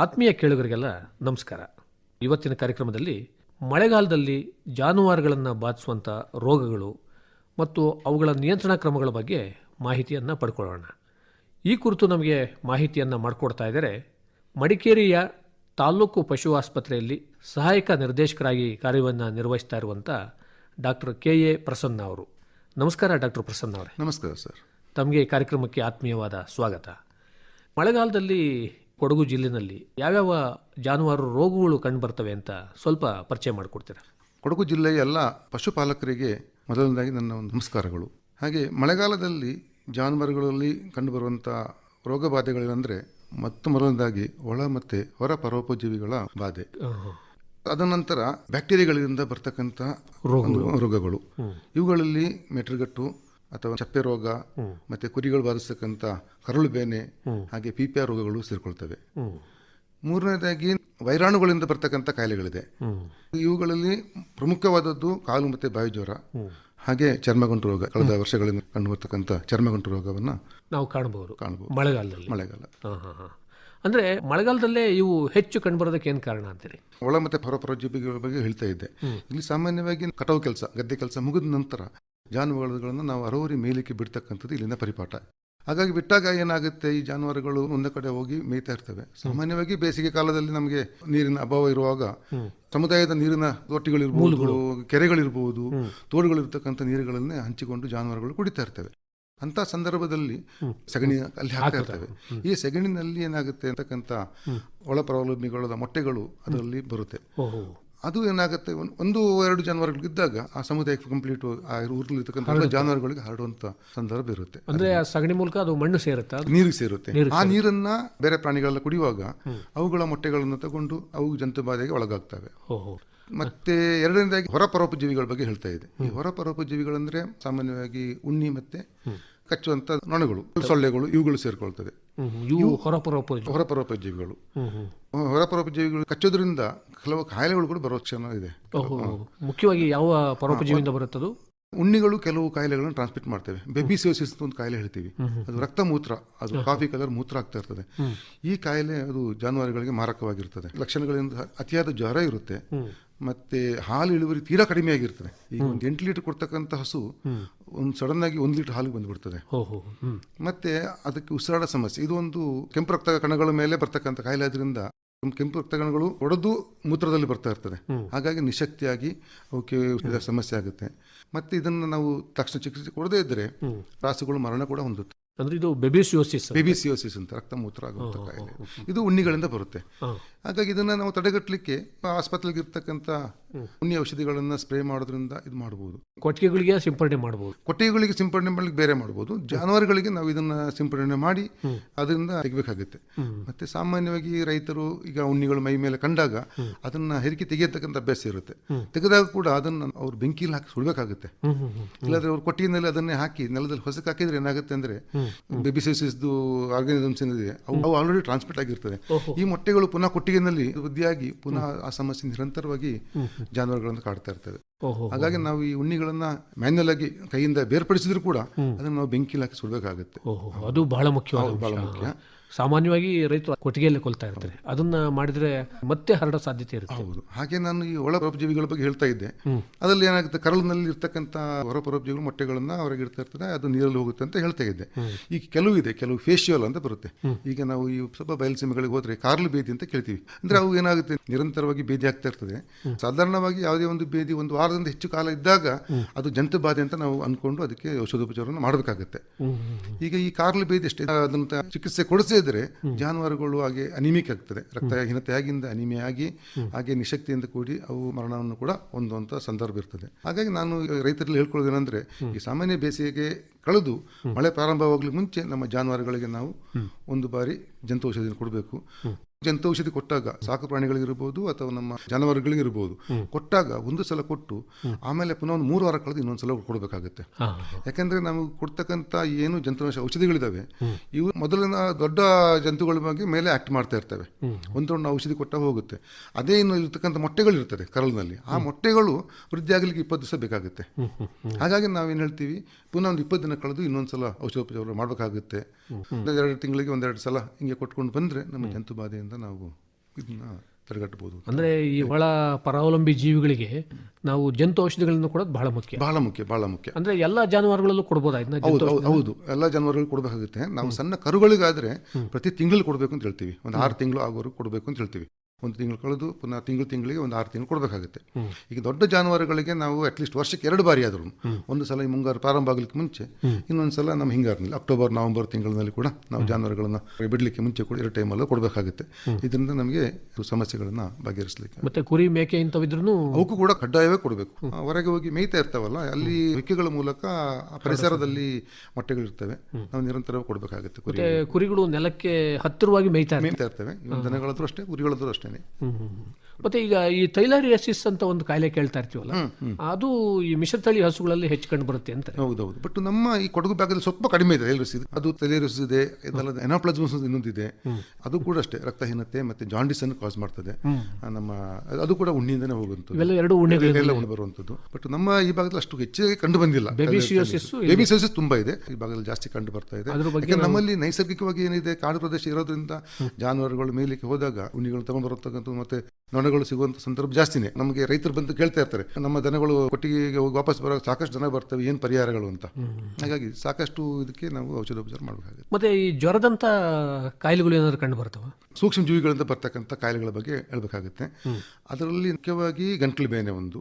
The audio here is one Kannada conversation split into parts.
ಆತ್ಮೀಯ ಕೇಳುಗರಿಗೆಲ್ಲ ನಮಸ್ಕಾರ. ಇವತ್ತಿನ ಕಾರ್ಯಕ್ರಮದಲ್ಲಿ ಮಳೆಗಾಲದಲ್ಲಿ ಜಾನುವಾರುಗಳನ್ನು ಬಾಧಿಸುವಂಥ ರೋಗಗಳು ಮತ್ತು ಅವುಗಳ ನಿಯಂತ್ರಣ ಕ್ರಮಗಳ ಬಗ್ಗೆ ಮಾಹಿತಿಯನ್ನು ಪಡ್ಕೊಳ್ಳೋಣ. ಈ ಕುರಿತು ನಮಗೆ ಮಾಹಿತಿಯನ್ನು ಮಾಡಿಕೊಡ್ತಾ ಇದ್ದಾರೆ ಮಡಿಕೇರಿಯ ತಾಲ್ಲೂಕು ಪಶು ಆಸ್ಪತ್ರೆಯಲ್ಲಿ ಸಹಾಯಕ ನಿರ್ದೇಶಕರಾಗಿ ಕಾರ್ಯವನ್ನು ನಿರ್ವಹಿಸ್ತಾ ಇರುವಂಥ ಡಾಕ್ಟರ್ ಕೆ ಎ ಪ್ರಸನ್ನ ಅವರು. ನಮಸ್ಕಾರ ಡಾಕ್ಟರ್ ಪ್ರಸನ್ನ ಅವರೇ. ನಮಸ್ಕಾರ ಸರ್. ತಮಗೆ ಈ ಕಾರ್ಯಕ್ರಮಕ್ಕೆ ಆತ್ಮೀಯವಾದ ಸ್ವಾಗತ. ಮಳೆಗಾಲದಲ್ಲಿ ಕೊಡಗು ಜಿಲ್ಲೆನಲ್ಲಿ ಯಾವ್ಯಾವ ಜಾನುವಾರು ರೋಗಗಳು ಕಂಡುಬರ್ತವೆ ಅಂತ ಸ್ವಲ್ಪ ಪರಿಚಯ ಮಾಡಿಕೊಡ್ತೀರಾ? ಕೊಡಗು ಜಿಲ್ಲೆಯ ಎಲ್ಲ ಪಶುಪಾಲಕರಿಗೆ ಮೊದಲನೇದಾಗಿ ನನ್ನ ಒಂದು ನಮಸ್ಕಾರಗಳು. ಹಾಗೆ ಮಳೆಗಾಲದಲ್ಲಿ ಜಾನುವಾರುಗಳಲ್ಲಿ ಕಂಡುಬರುವಂಥ ರೋಗ ಬಾಧೆಗಳೇನೆಂದರೆ ಮತ್ತು ಮೊದಲನೇದಾಗಿ ಒಳ ಮತ್ತು ಹೊರ ಪರೋಪಜೀವಿಗಳ ಬಾಧೆ. ಅದನಂತರ ಬ್ಯಾಕ್ಟೀರಿಯಾಗಳಿಂದ ಬರ್ತಕ್ಕಂಥ ರೋಗಗಳು. ಇವುಗಳಲ್ಲಿ ಮೆಟ್ರಿಗಟ್ಟು ಅಥವಾ ಚಪ್ಪೆ ರೋಗ ಮತ್ತೆ ಕುರಿಗಳು ಬಾಧಿಸ್ತಕ್ಕಂಥ ಕರಳು ಬೇನೆ ಹಾಗೆ ಪಿಪಿಆರ್ ರೋಗಗಳು ಸೇರಿಕೊಳ್ತವೆ. ಮೂರನೇದಾಗಿ ವೈರಾಣುಗಳಿಂದ ಬರ್ತಕ್ಕಂಥ ಕಾಯಿಲೆಗಳಿದೆ. ಇವುಗಳಲ್ಲಿ ಪ್ರಮುಖವಾದದ್ದು ಕಾಲು ಮತ್ತೆ ಬಾಯಿ ಜ್ವರ ಹಾಗೆ ಚರ್ಮಗಂಟು ರೋಗ ಕಳೆದ ವರ್ಷಗಳಿಂದ ಕಂಡು ಬರ್ತಕ್ಕಂಥ ಚರ್ಮಗಂಟು ರೋಗವನ್ನ ನಾವು ಕಾಣಬಹುದು ಕಾಣಬಹುದು ಮಳೆಗಾಲದಲ್ಲಿ. ಮಳೆಗಾಲ. ಅಂದರೆ ಮಳೆಗಾಲದಲ್ಲೇ ಇವು ಹೆಚ್ಚು ಕಂಡುಬರೋದಕ್ಕೆ ಏನು ಕಾರಣ ಅಂತೀರಿ? ಒಳ ಮತ್ತೆ ಪರಪರೋಜೀವಿಗಳ ಬಗ್ಗೆ ಹೇಳ್ತಾ ಇದ್ದೆ. ಇಲ್ಲಿ ಸಾಮಾನ್ಯವಾಗಿ ಕಟಾವು ಕೆಲಸ ಗದ್ದೆ ಕೆಲಸ ಮುಗಿದ ನಂತರ ಜಾನುವಾರುಗಳನ್ನು ನಾವು ಅರೋರಿ ಮೇಲಕ್ಕೆ ಬಿಡ್ತಕ್ಕಂಥದ್ದು ಇಲ್ಲಿನ ಪರಿಪಾಠ. ಹಾಗಾಗಿ ಬಿಟ್ಟಾಗ ಏನಾಗುತ್ತೆ? ಈ ಜಾನುವಾರುಗಳು ಒಂದು ಕಡೆ ಹೋಗಿ ಮೇಯ್ತಾ ಇರ್ತವೆ. ಸಾಮಾನ್ಯವಾಗಿ ಬೇಸಿಗೆ ಕಾಲದಲ್ಲಿ ನಮಗೆ ನೀರಿನ ಅಭಾವ ಇರುವಾಗ ಸಮುದಾಯದ ನೀರಿನ ತೊಟ್ಟಿಗಳಿರ್ಬೋದು ಕೆರೆಗಳಿರ್ಬೋದು ತೋಡುಗಳಿರ್ತಕ್ಕಂಥ ನೀರುಗಳನ್ನೇ ಹಂಚಿಕೊಂಡು ಜಾನುವಾರುಗಳು ಕುಡಿತಾ ಇರ್ತವೆ. ಅಂತ ಸಂದರ್ಭದಲ್ಲಿ ಸಗಣಿ ಅಲ್ಲಿ ಹಾಕ್ತಾ ಇರ್ತವೆ. ಈ ಸಗಣಿನಲ್ಲಿ ಏನಾಗುತ್ತೆ ಅಂತಕ್ಕಂಥ ಒಳಪರಾವಲಂಬಿಗಳ ಮೊಟ್ಟೆಗಳು ಅದರಲ್ಲಿ ಬರುತ್ತೆ. ಅದು ಏನಾಗುತ್ತೆ? ಒಂದ್- ಎರಡು ಜಾನುವಾರುಗಳಿದ್ದಾಗ ಆ ಸಮುದಾಯಕ್ಕೆ ಕಂಪ್ಲೀಟ್ ಆ ಊರಲ್ಲಿರ್ತಕ್ಕಂಥ ಜಾನುವಾರುಗಳಿಗೆ ಹರಡುವಂತ ಸಂದರ್ಭ ಇರುತ್ತೆ. ಅಂದ್ರೆ ಆ ಸಗಣಿ ಮೂಲಕ ಅದು ಮಣ್ಣು ಸೇರುತ್ತೆ? ನೀರಿಗೆ ಸೇರುತ್ತೆ. ಆ ನೀರನ್ನ ಬೇರೆ ಪ್ರಾಣಿಗಳೆಲ್ಲ ಕುಡಿಯುವಾಗ ಅವುಗಳ ಮೊಟ್ಟೆಗಳನ್ನು ತಗೊಂಡು ಅವು ಜಂತು ಬಾಧೆಗೆ ಒಳಗಾಗ್ತವೆ. ಮತ್ತೆ ಎರಡನೇದಾಗಿ ಹೊರ ಪರೋಪಜೀವಿಗಳ ಬಗ್ಗೆ ಹೇಳ್ತಾ ಇದೆ. ಈ ಹೊರ ಪರೋಪಜೀವಿಗಳಂದ್ರೆ ಸಾಮಾನ್ಯವಾಗಿ ಉಣ್ಣಿ ಮತ್ತೆ ಕಚ್ಚುವಂತ ನೊಣಗಳು ಸೊಳ್ಳೆಗಳು ಇವುಗಳು ಸೇರ್ಕೊಳ್ತದೆ ಇವು ಹೊರಪರೋಪ ಹೊರ ಜೀವಿಗಳು ಹೊರಪರೋಪ ಜೀವಿಗಳು ಕಚ್ಚೋದ್ರಿಂದ ಕೆಲವು ಕಾಯಿಲೆಗಳು ಕೂಡ ಬರೋ ಕ್ಷಣ ಇದೆ. ಮುಖ್ಯವಾಗಿ ಯಾವ ಪರೋಪಜೀವಿಯಿಂದ ಬರುತ್ತದು? ಉಣ್ಣಿಗಳು ಕೆಲವು ಕಾಯಿಲೆಗಳನ್ನು ಟ್ರಾನ್ಸ್ಮಿಟ್ ಮಾಡ್ತೇವೆ. ಬೆಬಿಸಿಯೋಸಿಸ್ ಅಂತ ಒಂದು ಕಾಯಿಲೆ ಹೇಳ್ತೀವಿ. ಅದು ರಕ್ತ ಮೂತ್ರ ಅದು ಕಾಫಿ ಕಲರ್ ಮೂತ್ರ ಆಗ್ತಾ ಇರ್ತದೆ. ಈ ಕಾಯಿಲೆ ಅದು ಜಾನುವಾರುಗಳಿಗೆ ಮಾರಕವಾಗಿರ್ತದೆ. ಲಕ್ಷಣಗಳಿಂದ ಅತಿಯಾದ ಜ್ವರ ಇರುತ್ತೆ. ಮತ್ತೆ ಹಾಲು ಇಳುವರಿ ತೀರಾ ಕಡಿಮೆ ಆಗಿರ್ತದೆ. ಈಗ ಒಂದು ಎಂಟು ಲೀಟರ್ ಕೊಡ್ತಕ್ಕಂಥ ಹಸು ಒಂದು ಸಡನ್ ಆಗಿ ಒಂದು ಲೀಟರ್ ಹಾಲಿಗೆ ಬಂದ್ಬಿಡ್ತದೆ. ಮತ್ತೆ ಅದಕ್ಕೆ ಉಸಿರಾಡ ಸಮಸ್ಯೆ. ಇದು ಒಂದು ಕೆಂಪು ರಕ್ತ ಕಣಗಳ ಮೇಲೆ ಬರ್ತಕ್ಕಂಥ ಕಾಯಿಲೆ ಆದ್ರಿಂದ ಕೆಂಪು ರಕ್ತ ಕಣಗಳು ಒಡೆದು ಮೂತ್ರದಲ್ಲಿ ಬರ್ತಾ ಇರ್ತದೆ. ಹಾಗಾಗಿ ನಿಶಕ್ತಿಯಾಗಿ ಅವಕ್ಕೆ ಸಮಸ್ಯೆ ಆಗುತ್ತೆ. ಮತ್ತೆ ಇದನ್ನು ನಾವು ತಕ್ಷಣ ಚಿಕಿತ್ಸೆ ಕೊಡದೇ ಇದ್ದರೆ ರಾಸುಗಳು ಮರಣ ಕೂಡ ಹೊಂದುತ್ತೆ. ಅಂದ್ರೆ ಇದು ಬೆಬಿಸಿಯೋಸಿಸ್ ಬೆಬಿಸಿಯೋಸಿಸ್ ಅಂತ ರಕ್ತ ಮೂತ್ರ ಆಗುವಂಥ ಕಾಯಿಲೆ ಇದು. ಉಣ್ಣಿಗಳಿಂದ ಬರುತ್ತೆ. ಹಾಗಾಗಿ ಇದನ್ನ ನಾವು ತಡೆಗಟ್ಟಲಿಕ್ಕೆ ಆಸ್ಪತ್ರೆಗೆ ಇರ್ತಕ್ಕಂಥ ಉಣ್ಣಿ ಔಷಧಿಗಳನ್ನ ಸ್ಪ್ರೇ ಮಾಡೋದ್ರಿಂದ ಇದು ಮಾಡಬಹುದು ಕೊಟ್ಟಿಗೆಗಳಿಗೆ ಸಿಂಪಡಣೆ ಮಾಡಬಹುದು ಕೊಟ್ಟಿಗೆಗಳಿಗೆ ಸಿಂಪಡಣೆ ಮಾಡಲಿಕ್ಕೆ ಬೇರೆ ಮಾಡಬಹುದು ಜಾನುವಾರುಗಳಿಗೆ ನಾವು ಇದನ್ನ ಸಿಂಪಡಣೆ ಮಾಡಿ ಅದರಿಂದ ತೆಗಿಬೇಕಾಗುತ್ತೆ. ಮತ್ತೆ ಸಾಮಾನ್ಯವಾಗಿ ರೈತರು ಈಗ ಉಣ್ಣಿಗಳು ಮೈ ಮೇಲೆ ಕಂಡಾಗ ಅದನ್ನ ಹೆರಿಗೆ ತೆಗೆಯತಕ್ಕಂಥ ಅಭ್ಯಾಸ ಇರುತ್ತೆ. ತೆಗೆದಾಗ ಕೂಡ ಅದನ್ನ ಅವ್ರು ಬೆಂಕಿಲಿ ಹಾಕಿ ಸುಡಬೇಕಾಗುತ್ತೆ. ಇಲ್ಲಾದ್ರೆ ಅವ್ರು ಕೊಟ್ಟಿಗೆನಲ್ಲಿ ಅದನ್ನೇ ಹಾಕಿ ನೆಲದಲ್ಲಿ ಹೊಸಕ್ಕೆ ಹಾಕಿದ್ರೆ ಏನಾಗುತ್ತೆ ಅಂದ್ರೆ ಬೆಬಿಸಿಸ್ದು ಆರ್ಗನಿಸಮ್ಸ್ ಏನಿದೆ ಅವು ಆಲ್ರೆಡಿ ಟ್ರಾನ್ಸ್ಮಿಟ್ ಆಗಿರ್ತದೆ ಈ ಮೊಟ್ಟೆಗಳು ಪುನಃ ಕೊಟ್ಟಿಗೆನಲ್ಲಿ ವೃದ್ಧಿಯಾಗಿ ಪುನಃ ಆ ಸಮಸ್ಯೆ ನಿರಂತರವಾಗಿ ಜಾನುವಾರುಗಳನ್ನು ಕಾಡ್ತಾ ಇರ್ತವೆ ಓಹೋ ಹಾಗಾಗಿ ನಾವು ಈ ಉಣ್ಣಿಗಳನ್ನ ಮ್ಯಾನ್ಯಲ್ ಆಗಿ ಕೈಯಿಂದ ಬೇರ್ಪಡಿಸಿದ್ರು ಕೂಡ ಅದನ್ನ ನಾವು ಬೆಂಕಿ ಹಾಕಿ ಸುಡಬೇಕಾಗುತ್ತೆ. ಓಹೋ ಅದು ಬಹಳ ಮುಖ್ಯವಾದ ಹೌದು, ಬಹಳ ಮುಖ್ಯ. ಸಾಮಾನ್ಯವಾಗಿ ರೈತರು ಕೊಟ್ಟಿಗೆಯಲ್ಲಿ ಕೊಲ್ತಾ ಇರ್ತಾರೆ. ಅದನ್ನ ಮಾಡಿದ್ರೆ ಮತ್ತೆ ಹರಡೋ ಸಾಧ್ಯತೆ ಇರುತ್ತೆ. ಹೌದು. ಹಾಗೆ ನಾನು ಈ ಒಳ ಪರೋಪಜೀವಿಗಳ ಬಗ್ಗೆ ಹೇಳ್ತಾ ಇದ್ದೆ. ಅದರಲ್ಲಿ ಏನಾಗುತ್ತೆ ಕರಳಿನಲ್ಲಿ ಇರ್ತಕ್ಕಂಥ ಹೊರ ಪರೋಪಜೀವಿಗಳು ಮೊಟ್ಟೆಗಳನ್ನ ಹೊರಗೆ ಇಡ್ತಾ ಇರ್ತದೆ ಅದು ನೀರಲ್ಲಿ ಹೋಗುತ್ತೆ ಅಂತ ಹೇಳ್ತಾ ಇದ್ದೆ. ಈಗ ಕೆಲವು ಇದೆ ಕೆಲವು ಫೇಶಿಯಲ್ ಅಂತ ಬರುತ್ತೆ. ಈಗ ನಾವು ಈ ಸ್ವಲ್ಪ ಬಯಲುಸೀಮೆಗಳಿಗೆ ಹೋದ್ರೆ ಕಾರ್ಲು ಬೇದಿ ಅಂತ ಕೇಳ್ತೀವಿ. ಅಂದ್ರೆ ಅವು ಏನಾಗುತ್ತೆ ನಿರಂತರವಾಗಿ ಬೇದಿ ಆಗ್ತಾ ಇರ್ತದೆ. ಸಾಧಾರಣವಾಗಿ ಯಾವುದೇ ಒಂದು ಬೇದಿ ಒಂದು ವಾರದಿಂದ ಹೆಚ್ಚು ಕಾಲ ಇದ್ದಾಗ ಅದು ಜಂತು ಬಾಧೆ ಅಂತ ನಾವು ಅನ್ಕೊಂಡು ಅದಕ್ಕೆ ಔಷಧೋಪಚಾರವನ್ನು ಮಾಡಬೇಕಾಗುತ್ತೆ. ಈಗ ಈ ಕಾರ್ಲು ಬೇದಿ ಎಷ್ಟೇ ಅದಂತ ಚಿಕಿತ್ಸೆ ಕೊಡಿಸದೇ ಇದ್ರೆ ಜಾನುವಾರುಗಳು ಹಾಗೆ ಅನಿಮಿಕ್ ಆಗ್ತದೆ. ರಕ್ತಹೀನತೆಯಾಗಿಂದ ಅನಿಮೆಯಾಗಿ ಅನಿಮಿಯ ಆಗಿ ಹಾಗೆ ನಿಶಕ್ತಿಯಿಂದ ಕೂಡಿ ಅವು ಮರಣವನ್ನು ಕೂಡ ಹೊಂದುವಂತ ಸಂದರ್ಭ ಇರ್ತದೆ. ಹಾಗಾಗಿ ನಾನು ರೈತರಲ್ಲಿ ಹೇಳ್ಕೊಳ್ಳೋದೇನೆಂದರೆ ಈ ಸಾಮಾನ್ಯ ಬೇಸಿಗೆಗೆ ಕಳೆದು ಮಳೆ ಪ್ರಾರಂಭವಾಗಲಿ ಮುಂಚೆ ನಮ್ಮ ಜಾನುವಾರುಗಳಿಗೆ ನಾವು ಒಂದು ಬಾರಿ ಜಂತು ಔಷಧಿಯನ್ನು ಕೊಡಬೇಕು. ಜಂತು ಔಷಧಿ ಕೊಟ್ಟಾಗ ಸಾಕು ಪ್ರಾಣಿಗಳಿಗಿರ್ಬೋದು ಅಥವಾ ನಮ್ಮ ಜಾನುವಾರುಗಳಿಗಿರ್ಬೋದು ಕೊಟ್ಟಾಗ ಒಂದು ಸಲ ಕೊಟ್ಟು ಆಮೇಲೆ ಪುನಃ ಒಂದು ಮೂರು ವಾರ ಕಳೆದು ಇನ್ನೊಂದು ಸಲ ಕೊಡಬೇಕಾಗುತ್ತೆ. ಯಾಕೆಂದರೆ ನಾವು ಕೊಡ್ತಕ್ಕಂಥ ಏನು ಜಂತುನಾಶ ಔಷಧಿಗಳಿದ್ದಾವೆ ಇವು ಮೊದಲಿನ ದೊಡ್ಡ ಜಂತುಗಳ ಬಗ್ಗೆ ಮೇಲೆ ಆಕ್ಟ್ ಮಾಡ್ತಾ ಇರ್ತವೆ. ಒಂದೊಂದು ಔಷಧಿ ಕೊಟ್ಟ ಹೋಗುತ್ತೆ. ಅದೇ ಇನ್ನು ಇರ್ತಕ್ಕಂಥ ಮೊಟ್ಟೆಗಳು ಇರ್ತದೆ ಕರಳಿನಲ್ಲಿ. ಆ ಮೊಟ್ಟೆಗಳು ವೃದ್ಧಿ ಆಗಲಿಕ್ಕೆ ಇಪ್ಪತ್ತು ದಿವಸ ಬೇಕಾಗುತ್ತೆ. ಹಾಗಾಗಿ ನಾವೇನು ಹೇಳ್ತೀವಿ? ಪುನಃ ಒಂದು ಇಪ್ಪತ್ತು ದಿನ ಕಳೆದು ಇನ್ನೊಂದ್ಸಲ ಔಷಧೋಪಚಾರ ಮಾಡಬೇಕಾಗುತ್ತೆ. ಎರಡು ತಿಂಗಳಿಗೆ ಒಂದೆರಡು ಸಲ ಹಿಂಗೆ ಕೊಟ್ಕೊಂಡು ಬಂದ್ರೆ ನಮ್ಮ ಜಂತು ಬಾಧೆಯಿಂದ ನಾವು ಇದನ್ನ ತಡೆಗಟ್ಟಬಹುದು ಅಂದ್ರೆ ಈ ಒಳ ಪರಾವಲಂಬಿ ಜೀವಿಗಳಿಗೆ ನಾವು ಜಂತು ಔಷಧಿಗಳನ್ನು ಕೊಡೋದು ಬಹಳ ಮುಖ್ಯ. ಬಹಳ ಮುಖ್ಯ ಬಹಳ ಮುಖ್ಯ. ಅಂದ್ರೆ ಎಲ್ಲ ಜಾನುವಾರುಗಳಲ್ಲೂ ಕೊಡ್ಬೋದಾಯ್ತು ಹೌದು, ಹೌದು ಎಲ್ಲ ಜಾನುವಾರುಗಳು ಕೊಡಬೇಕಾಗುತ್ತೆ. ನಾವು ಸಣ್ಣ ಕರುಗಳಿಗಾದ್ರೆ ಪ್ರತಿ ತಿಂಗಳು ಕೊಡಬೇಕು ಅಂತ ಹೇಳ್ತೀವಿ. ಒಂದು ಆರು ತಿಂಗಳು ಆಗೋರು ಕೊಡಬೇಕು ಅಂತ ಹೇಳ್ತೀವಿ. ಒಂದು ತಿಂಗಳು ಕಳೆದು ಪುನಃ ತಿಂಗಳು ತಿಂಗಳಿಗೆ ಒಂದು ಆರು ತಿಂಗಳು ಕೊಡಬೇಕಾಗುತ್ತೆ. ಈಗ ದೊಡ್ಡ ಜಾನುವಾರುಗಳಿಗೆ ನಾವು ಅಟ್ಲೀಸ್ಟ್ ವರ್ಷಕ್ಕೆ ಎರಡು ಬಾರಿ ಆದರೂ ಒಂದು ಸಲ ಈ ಮುಂಗಾರು ಪ್ರಾರಂಭ ಆಗಲಿಕ್ಕೆ ಮುಂಚೆ ಇನ್ನೊಂದು ಸಲ ನಮ್ಮ ಹಿಂಗಾರಿನಲ್ಲಿ ಅಕ್ಟೋಬರ್ ನವೆಂಬರ್ ತಿಂಗಳಿನಲ್ಲಿ ಕೂಡ ನಾವು ಜಾನುವಾರುಗಳನ್ನು ಬಿಡಲಿಕ್ಕೆ ಮುಂಚೆ ಕೂಡ ಎರಡು ಟೈಮಲ್ಲೂ ಕೊಡಬೇಕಾಗುತ್ತೆ. ಇದರಿಂದ ನಮಗೆ ಸಮಸ್ಯೆಗಳನ್ನು ಬಗೆಹರಿಸಲಿಕ್ಕೆ ಮತ್ತೆ ಕುರಿ ಮೇಕೆ ಇಂಥವಿದ್ರೂ ಅವಕ್ಕೂ ಕೂಡ ಕಡ್ಡಾಯವೇ ಕೊಡಬೇಕು. ಹೊರಗೆ ಹೋಗಿ ಮೇಯ್ತಾ ಇರ್ತಾವಲ್ಲ ಅಲ್ಲಿ ಮೆಕ್ಕೆಗಳ ಮೂಲಕ ಆ ಪರಿಸರದಲ್ಲಿ ಮೊಟ್ಟೆಗಳಿರ್ತವೆ. ನಾವು ನಿರಂತರವಾಗಿ ಕೊಡಬೇಕಾಗುತ್ತೆ ಕುರಿಗಳು ನೆಲಕ್ಕೆ ಹತ್ತಿರವಾಗಿ ಮೇಯ್ತಾ ಇರ್ತವೆ. ಮೇಯ್ತಾ ಇರ್ತವೆ ದನಗಳಾದ್ರೂ ಅಷ್ಟೇ ಕುರಿಗಳಾದ್ರೂ ಅಷ್ಟೇ. ಹ್ಮ್. ಮತ್ತೆ ಈಗ ಈ ತೈಲರಿಯಸಿಸ್ ಅಂತ ಒಂದು ಕಾಯಿಲೆ ಕೇಳ್ತಾ ಇರ್ತೀವಲ್ಲ ಅದು ಈ ಮಿಶ್ರತಳಿ ಹಸುಗಳಲ್ಲಿ ಹೆಚ್ಚು ಕಂಡು ಬರುತ್ತೆ ಅಂತ ಹೌದೌದು. ಬಟ್ ನಮ್ಮ ಈ ಕೊಡಗು ಭಾಗದಲ್ಲಿ ಸ್ವಲ್ಪ ಕಡಿಮೆ ಇದೆ ಎಲ್ರಿಸ್ ಇದೆ ಅದು ತಲೆರಿಸ್ ಇದೆ ಇದಲ್ಲದೆ ಎನಾಪ್ಲಾಸ್ಮಸ್ ಇನ್ನೊಂದಿದೆ ಅದು ಕೂಡ ಅಷ್ಟೇ ರಕ್ತಹೀನತೆ ಮತ್ತೆ ಜಾಂಡಿಸ್ ಅನ್ನು ಕಾಸ್ ಮಾಡ್ತದೆ. ನಮ್ಮ ಅದು ಕೂಡ ಉಣ್ಣಿಯಿಂದನೇ ಹೋಗುವಂಥದ್ದು. ಇವೆಲ್ಲ ಎರಡು ಉಣ್ಣೆಗಳು ಎಲ್ಲ ಉಣ್ಣೆ ಬರುವಂಥದ್ದು. ಬಟ್ ನಮ್ಮ ಈ ಭಾಗದಲ್ಲಿ ಅಷ್ಟು ಹೆಚ್ಚಾಗಿ ಕಂಡು ಬಂದಿಲ್ಲ ಬೇಬಿ ಬೇಬಿಸಿಯೋಸಿಸ್ ತುಂಬಾ ಇದೆ. ಈ ಭಾಗದಲ್ಲಿ ಜಾಸ್ತಿ ಕಂಡು ಬರ್ತಾ ಇದೆ. ಯಾಕಂದ್ರೆ ನಮ್ಮಲ್ಲಿ ನೈಸರ್ಗಿಕವಾಗಿ ಏನಿದೆ ಕಾಡು ಪ್ರದೇಶ ಇರೋದ್ರಿಂದ ಜಾನುವಾರುಗಳು ಮೇಲಿಕ್ಕೆ ಹೋದಾಗ ಉಣ್ಣಿಗಳು ತಗೊಂಡ್ ಬರತಕ್ಕಂಥ ಮತ್ತೆ ನೊಣಗಳು ಸಿಗುವಂತ ಸಂದರ್ಭ ಜಾಸ್ತಿನೇ. ನಮಗೆ ರೈತರು ಬಂದು ಕೇಳ್ತಾ ಇರ್ತಾರೆ ನಮ್ಮ ದನಗಳು ಕೊಟ್ಟಿಗೆಗೆ ಹೋಗಿ ವಾಪಸ್ ಬರೋ ಸಾಕಷ್ಟು ಜನ ಬರ್ತವೆ ಏನು ಪರಿಹಾರಗಳು ಅಂತ. ಹಾಗಾಗಿ ಸಾಕಷ್ಟು ಇದಕ್ಕೆ ನಾವು ಔಷಧೋಪಚಾರ ಮಾಡಬೇಕಾಗುತ್ತೆ. ಮತ್ತೆ ಈ ಜ್ವರದಂತ ಕಾಯಿಲೆಗಳು ಏನಾದ್ರು ಕಂಡು ಬರ್ತವೆ? ಸೂಕ್ಷ್ಮ ಜೀವಿಗಳಿಂದ ಬರ್ತಕ್ಕಂಥ ಕಾಯಿಲೆಗಳ ಬಗ್ಗೆ ಹೇಳ್ಬೇಕಾಗುತ್ತೆ. ಅದರಲ್ಲಿ ಮುಖ್ಯವಾಗಿ ಗಂಟ್ಲು ಬೇನೆ ಒಂದು.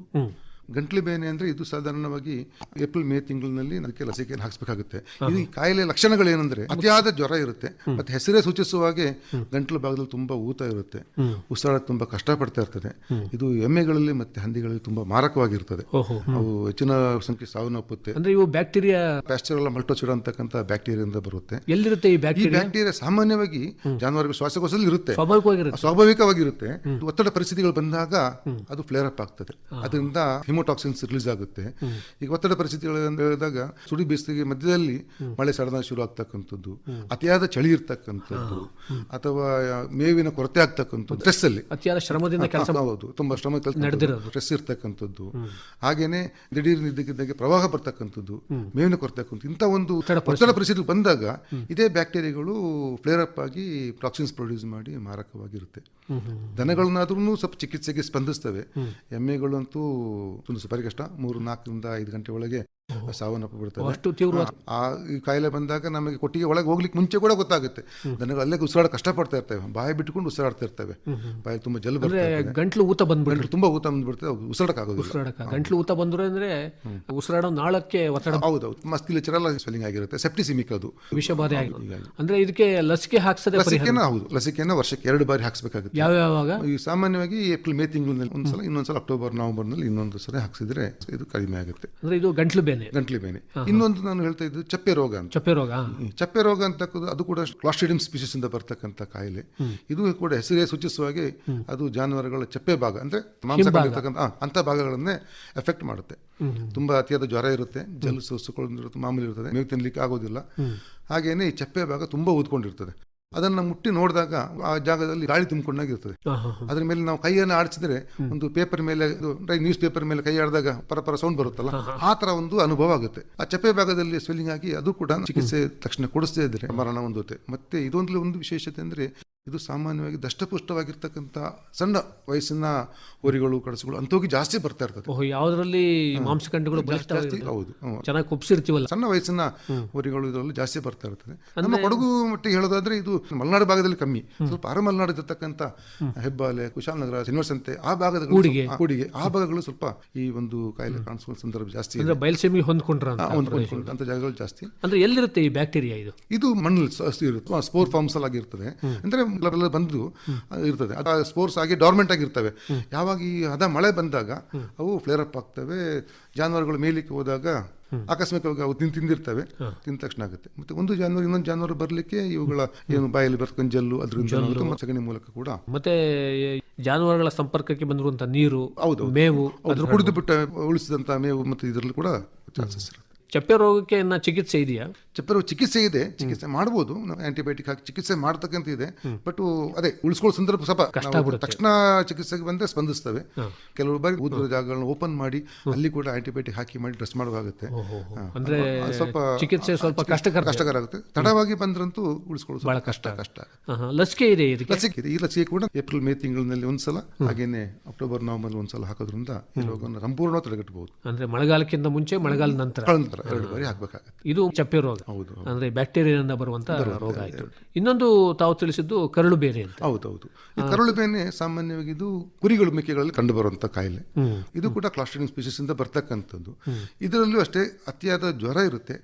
ಗಂಟ್ಲು ಬೇನೆ ಅಂದ್ರೆ ಇದು ಸಾಧಾರಣವಾಗಿ ಏಪ್ರಿಲ್ ಮೇ ತಿಂಗಳಿನಲ್ಲಿ ಅದಕ್ಕೆ ಲಸಿಕೆಯನ್ನು ಹಾಕಿಸಬೇಕಾಗುತ್ತೆ. ಇದು ಈ ಕಾಯಿಲೆ ಲಕ್ಷಣಗಳೇನೆಂದರೆ ಅತಿಯಾದ ಜ್ವರ ಇರುತ್ತೆ. ಮತ್ತೆ ಹೆಸರೇ ಸೂಚಿಸುವ ಹಾಗೆ ಗಂಟ್ಲು ಭಾಗದಲ್ಲಿ ತುಂಬಾ ಊತ ಇರುತ್ತೆ. ಉಸಿರಾಡಕ್ಕೆ ತುಂಬಾ ಕಷ್ಟಪಡ್ತಾ ಇರ್ತದೆ. ಇದು ಎಮ್ಮೆಗಳಲ್ಲಿ ಮತ್ತೆ ಹಂದಿಗಳಲ್ಲಿ ತುಂಬಾ ಮಾರಕವಾಗಿರ್ತದೆ. ಅವು ಹೆಚ್ಚಿನ ಸಂಖ್ಯೆ ಸಾವನ್ನಪ್ಪುತ್ತೆ ಅಂದ್ರೆ ಇವು ಬ್ಯಾಕ್ಟೀರಿಯಾ ಪ್ಯಾಸ್ಚರಲ್ಲ ಮಲ್ಟೋಸಿಡ ಅಂತಕ್ಕಂಥ ಬ್ಯಾಕ್ಟೀರಿಯಿಂದ ಬರುತ್ತೆ. ಎಲ್ಲಿರುತ್ತೆ ಈ ಬ್ಯಾಕ್ಟೀರಿಯಾ? ಸಾಮಾನ್ಯವಾಗಿ ಜಾನುವಾರು ಶ್ವಾಸಕೋಶದಲ್ಲಿ ಇರುತ್ತೆ. ಸ್ವಾಭಾವಿಕವಾಗಿರುತ್ತೆ. ಸ್ವಾಭಾವಿಕವಾಗಿರುತ್ತೆ. ಒತ್ತಡ ಪರಿಸ್ಥಿತಿಗಳು ಬಂದಾಗ ಅದು ಫ್ಲೇರ್ ಅಪ್ ಆಗ್ತದೆ. ಅದರಿಂದ ಹಿಮೋಟಾಕ್ಸಿನ್ಸ್ ರಿಲೀಸ್ ಆಗುತ್ತೆ. ಈಗ ಒತ್ತಡ ಪರಿಸ್ಥಿತಿಗಳು ಅಂತ ಹೇಳಿದಾಗ ಸುಡಿ ಬೇಸಿಗೆ ಮಧ್ಯದಲ್ಲಿ ಮಳೆ ಸಡನ್ ಶುರು ಆಗ್ತಕ್ಕಂಥದ್ದು ಅತಿಯಾದ ಚಳಿ ಇರ್ತಕ್ಕಂಥದ್ದು ಅಥವಾ ಮೇವಿನ ಕೊರತೆ ಆಗ್ತಕ್ಕಂಥದ್ದು ಸ್ಟ್ರೆಸ್ ಅಲ್ಲಿ. ಅತಿಯಾದ ಶ್ರಮದಿಂದ ಕೆಲಸ ಹೌದು ತುಂಬಾ ಶ್ರಮ. ಸ್ಟ್ರೆಸ್ ಇರ್ತಕ್ಕಂಥದ್ದು. ಹಾಗೇನೆ ದಿಢೀರ್ ನಿದ್ದಕ್ಕಿದ್ದಂಗೆ ಪ್ರವಾಹ ಬರ್ತಕ್ಕಂಥದ್ದು ಮೇವಿನ ಕೊರತೆ ಇಂಥ ಒಂದು ಒತ್ತಡ ಪರಿಸ್ಥಿತಿ. ಬಂದಾಗ ಇದೇ ಬ್ಯಾಕ್ಟೀರಿಯಾಗಳು ಫ್ಲೇರ್ ಅಪ್ ಆಗಿ ಟಾಕ್ಸಿನ್ಸ್ ಪ್ರೊಡ್ಯೂಸ್ ಮಾಡಿ ಮಾರಕವಾಗಿರುತ್ತೆ. ದನಗಳನ್ನಾದ್ರೂ ಸ್ವಲ್ಪ ಚಿಕಿತ್ಸೆಗೆ ಸ್ಪಂದಿಸ್ತವೆ. ಎಮ್ಮೆಗಳಂತೂ ಒಂದು ಸುಪಾರಿ ಕಷ್ಟ ಮೂರು ನಾಲ್ಕರಿಂದ ಐದು ಗಂಟೆ ಒಳಗೆ ಸಾವನ್ನಪ್ಪು ಬಿಡ್ತವೆ ಅಷ್ಟು ತೀವ್ರ ಆ ಈ ಕಾಯಿಲೆ ಬಂದಾಗ ನಮಗೆ ಕೊಟ್ಟಿಗೆ ಒಳಗೆ ಹೋಗ್ಲಿಕ್ಕೆ ಮುಂಚೆ ಕೂಡ ಗೊತ್ತಾಗುತ್ತೆ. ನನಗೆ ಅಲ್ಲೇ ಉಸಿರಾಡ ಕಷ್ಟಪಡ್ತಾ ಇರ್ತವೆ. ಬಾಯಿ ಬಿಟ್ಟುಕೊಂಡು ಉಸಿರಾಡ್ತಾ ಇರ್ತವೆ. ಬಾಯಿ ತುಂಬಾ ಜಲ್ ಗಂಟ್ಲು ಊತ ಬಂದ್ಬಿಟ್ರೆ ಗಂಟ್ಲು ತುಂಬಾ ಊತ ಬಂದ್ಬಿಡ್ತದೆ ಅವು ಆಗೋದು ಉಸಿರಾಡಕ ಗಂಟ್ಲು ಊತ ಬಂದ್ರೆ ಅಂದ್ರೆ ಉಸಿರಾಡೋ ನಾಳಕ್ಕೆ ಒತ್ತಡ ಹೌದು ಮಸ್ತಿಲಿ ಚರಲ್ಲ ಸ್ವೆಲ್ಲಿಂಗ್ ಆಗಿರುತ್ತೆ. ಸೆಪ್ಟಿಸಿಮಿಕ್ ಅದು. ವಿಷಬಾಧೆ ಆಗಿದೆ ಅಂದ್ರೆ ಇದಕ್ಕೆ ಲಸಿಕೆ ಹಾಕ್ಸದೆ ಲಸಿಕೆನ ಹೌದು. ಲಸಿಕೆನ ವರ್ಷಕ್ಕೆ ಎರಡು ಬಾರಿ ಹಾಕ್ಸ್ಬೇಕಾಗುತ್ತೆ. ಯಾವ್ಯಾವಾಗ? ಈ ಸಾಮಾನ್ಯವಾಗಿ ಏಪ್ರಿಲ್ ಮೇ ತಿಂಗಳಲ್ಲಿ ಒಂದ್ಸಲ ಇನ್ನೊಂದ್ಸಲ ಅಕ್ಟೋಬರ್ ನವೆಂಬರ್ನಲ್ಲಿ ಇನ್ನೊಂದು ಸಲ ಹಾಕ್ಸಿದ್ರೆ ಇದು ಕಡಿಮೆ ಆಗುತ್ತೆ. ಅಂದ್ರೆ ಇದು ಗಂಟ್ಲು ಬೇನೆ. ಗಂಟ್ಲಿ ಬೇನೆ ಇನ್ನೊಂದು ನಾನು ಹೇಳ್ತಾ ಇದ್ದು ಚಪ್ಪೆ ರೋಗ ಅಂತ. ಚಪ್ಪೆ ರೋಗ. ಚಪ್ಪೆ ರೋಗ ಅಂತ ಅದು ಕೂಡ ಕ್ಲಾಸ್ಟ್ರಿಡಿಯಂ ಸ್ಪೀಸಿಸ್ ಇಂದ ಬರ್ತಕ್ಕಂಥ ಕಾಯಿಲೆ. ಇದು ಕೂಡ ಹೆಸರೇ ಸೂಚಿಸುವ ಹಾಗೆ ಅದು ಜಾನುವಾರುಗಳ ಚಪ್ಪೆ ಭಾಗ ಅಂದ್ರೆ ಅಂತ ಭಾಗಗಳನ್ನೇ ಎಫೆಕ್ಟ್ ಮಾಡುತ್ತೆ. ತುಂಬಾ ಅತಿಯಾದ ಜ್ವರ ಇರುತ್ತೆ ಜಲ್ಲು ಸುಸ್ಕೊಳ್ಳೋದಿರುತ್ತೆ ಮಾಮೂಲಿ ಇರ್ತದೆ ಮೇವು ತಿನ್ಲಿಕ್ಕೆ ಆಗೋದಿಲ್ಲ. ಹಾಗೇನೆ ಈ ಚಪ್ಪೆ ಭಾಗ ತುಂಬಾ ಊದ್ಕೊಂಡಿರ್ತದೆ. ಅದನ್ನ ಮುಟ್ಟಿ ನೋಡಿದಾಗ ಆ ಜಾಗದಲ್ಲಿ ಗಾಳಿ ತುಂಬಿಕೊಂಡಾಗಿರ್ತದೆ. ಅದ್ರ ಮೇಲೆ ನಾವು ಕೈಯನ್ನು ಆಡಿಸಿದ್ರೆ ಒಂದು ಪೇಪರ್ ಮೇಲೆ ನ್ಯೂಸ್ ಪೇಪರ್ ಮೇಲೆ ಕೈ ಆಡಿದಾಗ ಪರಪರ ಸೌಂಡ್ ಬರುತ್ತಲ್ಲ ಆ ತರ ಒಂದು ಅನುಭವ ಆಗುತ್ತೆ. ಆ ಚಪ್ಪೆ ಭಾಗದಲ್ಲಿ ಸ್ವೆಲ್ಲಿಂಗ್ ಆಗಿ ಅದು ಕೂಡ ಚಿಕಿತ್ಸೆ ತಕ್ಷಣ ಕೊಡಿಸದೇ ಇದ್ರೆ ಮರಣ ಹೊಂದುತ್ತೆ. ಮತ್ತೆ ಇದೊಂದು ಒಂದು ವಿಶೇಷತೆ ಅಂದ್ರೆ ಇದು ಸಾಮಾನ್ಯವಾಗಿ ದಷ್ಟಪುಷ್ಟವಾಗಿರ್ತಕ್ಕಂಥ ಸಣ್ಣ ವಯಸ್ಸಿನ ಹೋರಿಗಳು ಕಡಸುಗಳು ಅಂತೋಗಿ ಜಾಸ್ತಿ ಬರ್ತಾ ಇರ್ತದೆ. ಓಹೋ ಯಾವ್ದ್ರಲ್ಲಿ ಮಾಂಸಖಂಡಗಳು ಜಾಸ್ತಿ ಹೌದು. ಚೆನ್ನಾಗಿ ಕುಪ್ಸಿರ್ತೀವಲ್ಲ. ಸಣ್ಣ ವಯಸ್ಸಿನ ಹೋರಿಗಳು ಇದರಲ್ಲಿ ಜಾಸ್ತಿ ಬರ್ತಾ ಇರ್ತದೆ. ನಮ್ಮ ಕೊಡಗು ಮಟ್ಟಿಗೆ ಹೇಳೋದಾದ್ರೆ ಇದು ಮಲೆನಾಡು ಭಾಗದಲ್ಲಿ ಕಮ್ಮಿ. ಸ್ವಲ್ಪ ಅರ ಮಲೆನಾಡು ಇರತಕ್ಕಂಥ ಹೆಬ್ಬಾಲೆ ಕುಶಾಲನಗರ ಶ್ರೀನಿವಾಸಂತೆ ಆ ಭಾಗದ ಕೂಡಿಗೆ. ಕೂಡಿಗೆ. ಆ ಭಾಗಗಳು ಸ್ವಲ್ಪ ಈ ಒಂದು ಕಾಯಿಲೆ ಕಾಣಿಸುವ ಸಂದರ್ಭ ಜಾಸ್ತಿ. ಅಂದ್ರೆ ಬಯಲ್ಸೆಮಿಗೆ ಹೊಂದ್ಕೊಂಡ್ರ ಅಂತ ಜಾಗಗಳು ಜಾಸ್ತಿ. ಅಂದ್ರೆ ಎಲ್ಲಿರುತ್ತೆ ಈ ಬ್ಯಾಕ್ಟೀರಿಯಾ ಇದು? ಇದು ಮಣ್ಣಲ್ಲಿ ಸ್ಪೋರ್ ಫಾರ್ಮ್ಸ್ ಅಲ್ಲಿ ಆಗಿರ್ತದೆ. ಅಂದ್ರೆ ಅಲ್ಲೆಲ್ಲ ಬಂದು ಇರ್ತದೆ. ಅದು ಸ್ಪೋರ್ಸ್ ಆಗಿ ಡಾರ್ಮೆಂಟ್ ಆಗಿರ್ತವೆ ಯಾವಾಗ ಈ ಹದ ಮಳೆ ಬಂದಾಗ ಅವು ಫ್ಲೇರ್ ಅಪ್ ಆಗ್ತವೆ. ಜಾನುವಾರುಗಳು ಮೇಲಿಕ್ಕೆ ಹೋದಾಗ ಆಕಸ್ಮಿಕವಾಗಿ ಅವು ತಿಂದು ತಿಂದಿರ್ತವೆ. ತಿಂದ ತಕ್ಷಣ ಆಗುತ್ತೆ. ಮತ್ತೆ ಒಂದು ಜಾನುವಾರು ಇನ್ನೊಂದು ಜಾನುವಾರು ಬರ್ಲಿಕ್ಕೆ ಇವುಗಳ ಏನು ಬಾಯಲ್ಲಿ ಬರ್ತಕ್ಕಂಥ ಜಲ್ಲು ಅದರಿಂದ ಮತ್ತು ಸಗಣಿ ಮೂಲಕ ಕೂಡ ಮತ್ತೆ ಜಾನುವಾರುಗಳ ಸಂಪರ್ಕಕ್ಕೆ ಬಂದಿರುವಂತಹ ನೀರು ಹೌದು ಮೇವು ಅದ್ರ ಕುಡಿದು ಬಿಟ್ಟ ಉಳಿಸಿದಂತ ಮೇವು ಮತ್ತೆ ಇದರಲ್ಲಿ ಕೂಡ ಚಾನ್ಸಸ್ ಇರುತ್ತೆ. ಚಪ್ಪೆ ರೋಗಕ್ಕೆ ಇನ್ನ ಚಿಕಿತ್ಸೆ ಇದೆಯಾ? ಚಪ್ಪರ ಚಿಕಿತ್ಸೆ ಇದೆ ಚಿಕಿತ್ಸೆ ಮಾಡ್ಬೋದು. ಆಂಟಿಬಯೋಟಿಕ್ ಹಾಕಿ ಚಿಕಿತ್ಸೆ ಮಾಡ್ತಕ್ಕಂತ ಇದೆ. ಬಟ್ ಅದೇ ಉಳಿಸ್ಕೊಳ್ಳೋ ಸಂದರ್ಭ ಸ್ವಲ್ಪ ತಕ್ಷಣ ಚಿಕಿತ್ಸೆಗೆ ಬಂದ್ರೆ ಸ್ಪಂದಿಸ್ತವೆ. ಕೆಲವು ಬಾರಿ ಜಾಗಗಳನ್ನ ಓಪನ್ ಮಾಡಿ ಅಲ್ಲಿ ಕೂಡ ಆಂಟಿಬಯೋಟಿಕ್ ಹಾಕಿ ಮಾಡಿ ಡ್ರೆಸ್ ಮಾಡುವಾಗುತ್ತೆ. ಅಂದ್ರೆ ಸ್ವಲ್ಪ ಚಿಕಿತ್ಸೆ ಸ್ವಲ್ಪ ಕಷ್ಟಕರ ಕಷ್ಟಕರ ಆಗುತ್ತೆ. ತಡವಾಗಿ ಬಂದ್ರಂತೂ ಉಳಿಸ್ಕೊಳ್ಳೋದು ಬಹಳ ಕಷ್ಟ. ಕಷ್ಟ. ಲಸಿಕೆ ಇದೆ ಲಸಿಕೆ ಇದೆ. ಈ ಲಸಿಕೆ ಕೂಡ ಏಪ್ರಿಲ್ ಮೇ ತಿಂಗಳಿನಲ್ಲಿ ಒಂದ್ಸಲ ಹಾಗೇನೆ ಅಕ್ಟೋಬರ್ ನವೆಂಬರ್ ಒಂದ್ಸಲ ಹಾಕೋದ್ರಿಂದ ಈ ರೋಗವನ್ನು ಸಂಪೂರ್ಣ ತಡೆಗಟ್ಟಬಹುದು. ಅಂದ್ರೆ ಮಳೆಗಾಲಕ್ಕಿಂತ ಮುಂಚೆ ಮಳೆಗಾಲ ನಂತರ. ಎರಡು ಬಾರಿ ಹಾಕಬೇಕಾಗುತ್ತೆ. ಇದು ಚಪ್ಪೆ ರೋಗ. ಹೌದು ಅಂದ್ರೆ ಬ್ಯಾಕ್ಟೀರಿಯಾದಿಂದ ಬರುವಂತ ರೋಗ ಆಯ್ತು. ಇನ್ನೊಂದು ತಾವು ತಿಳಿಸಿದ್ದು ಕರಳು ಬೇರೆ ಅಂತ. ಹೌದು ಈ ಕರುಳು ಬೇನೆ ಸಾಮಾನ್ಯವಾಗಿ ಇದು ಕುರಿಗಳು ಮೇಕೆಗಳಲ್ಲಿ ಕಂಡು ಬರುವಂತ ಕಾಯಿಲೆ ಇದು ಕೂಡ ಕ್ಲಾಸ್ಟ್ರಿಡಿಯಂ ಸ್ಪೀಸಿಸ್ ಇಂದ ಬರ್ತಕ್ಕಂಥದ್ದು. ಇದರಲ್ಲೂ ಅಷ್ಟೇ ಅತಿಯಾದ ಜ್ವರ ಇರುತ್ತೆ.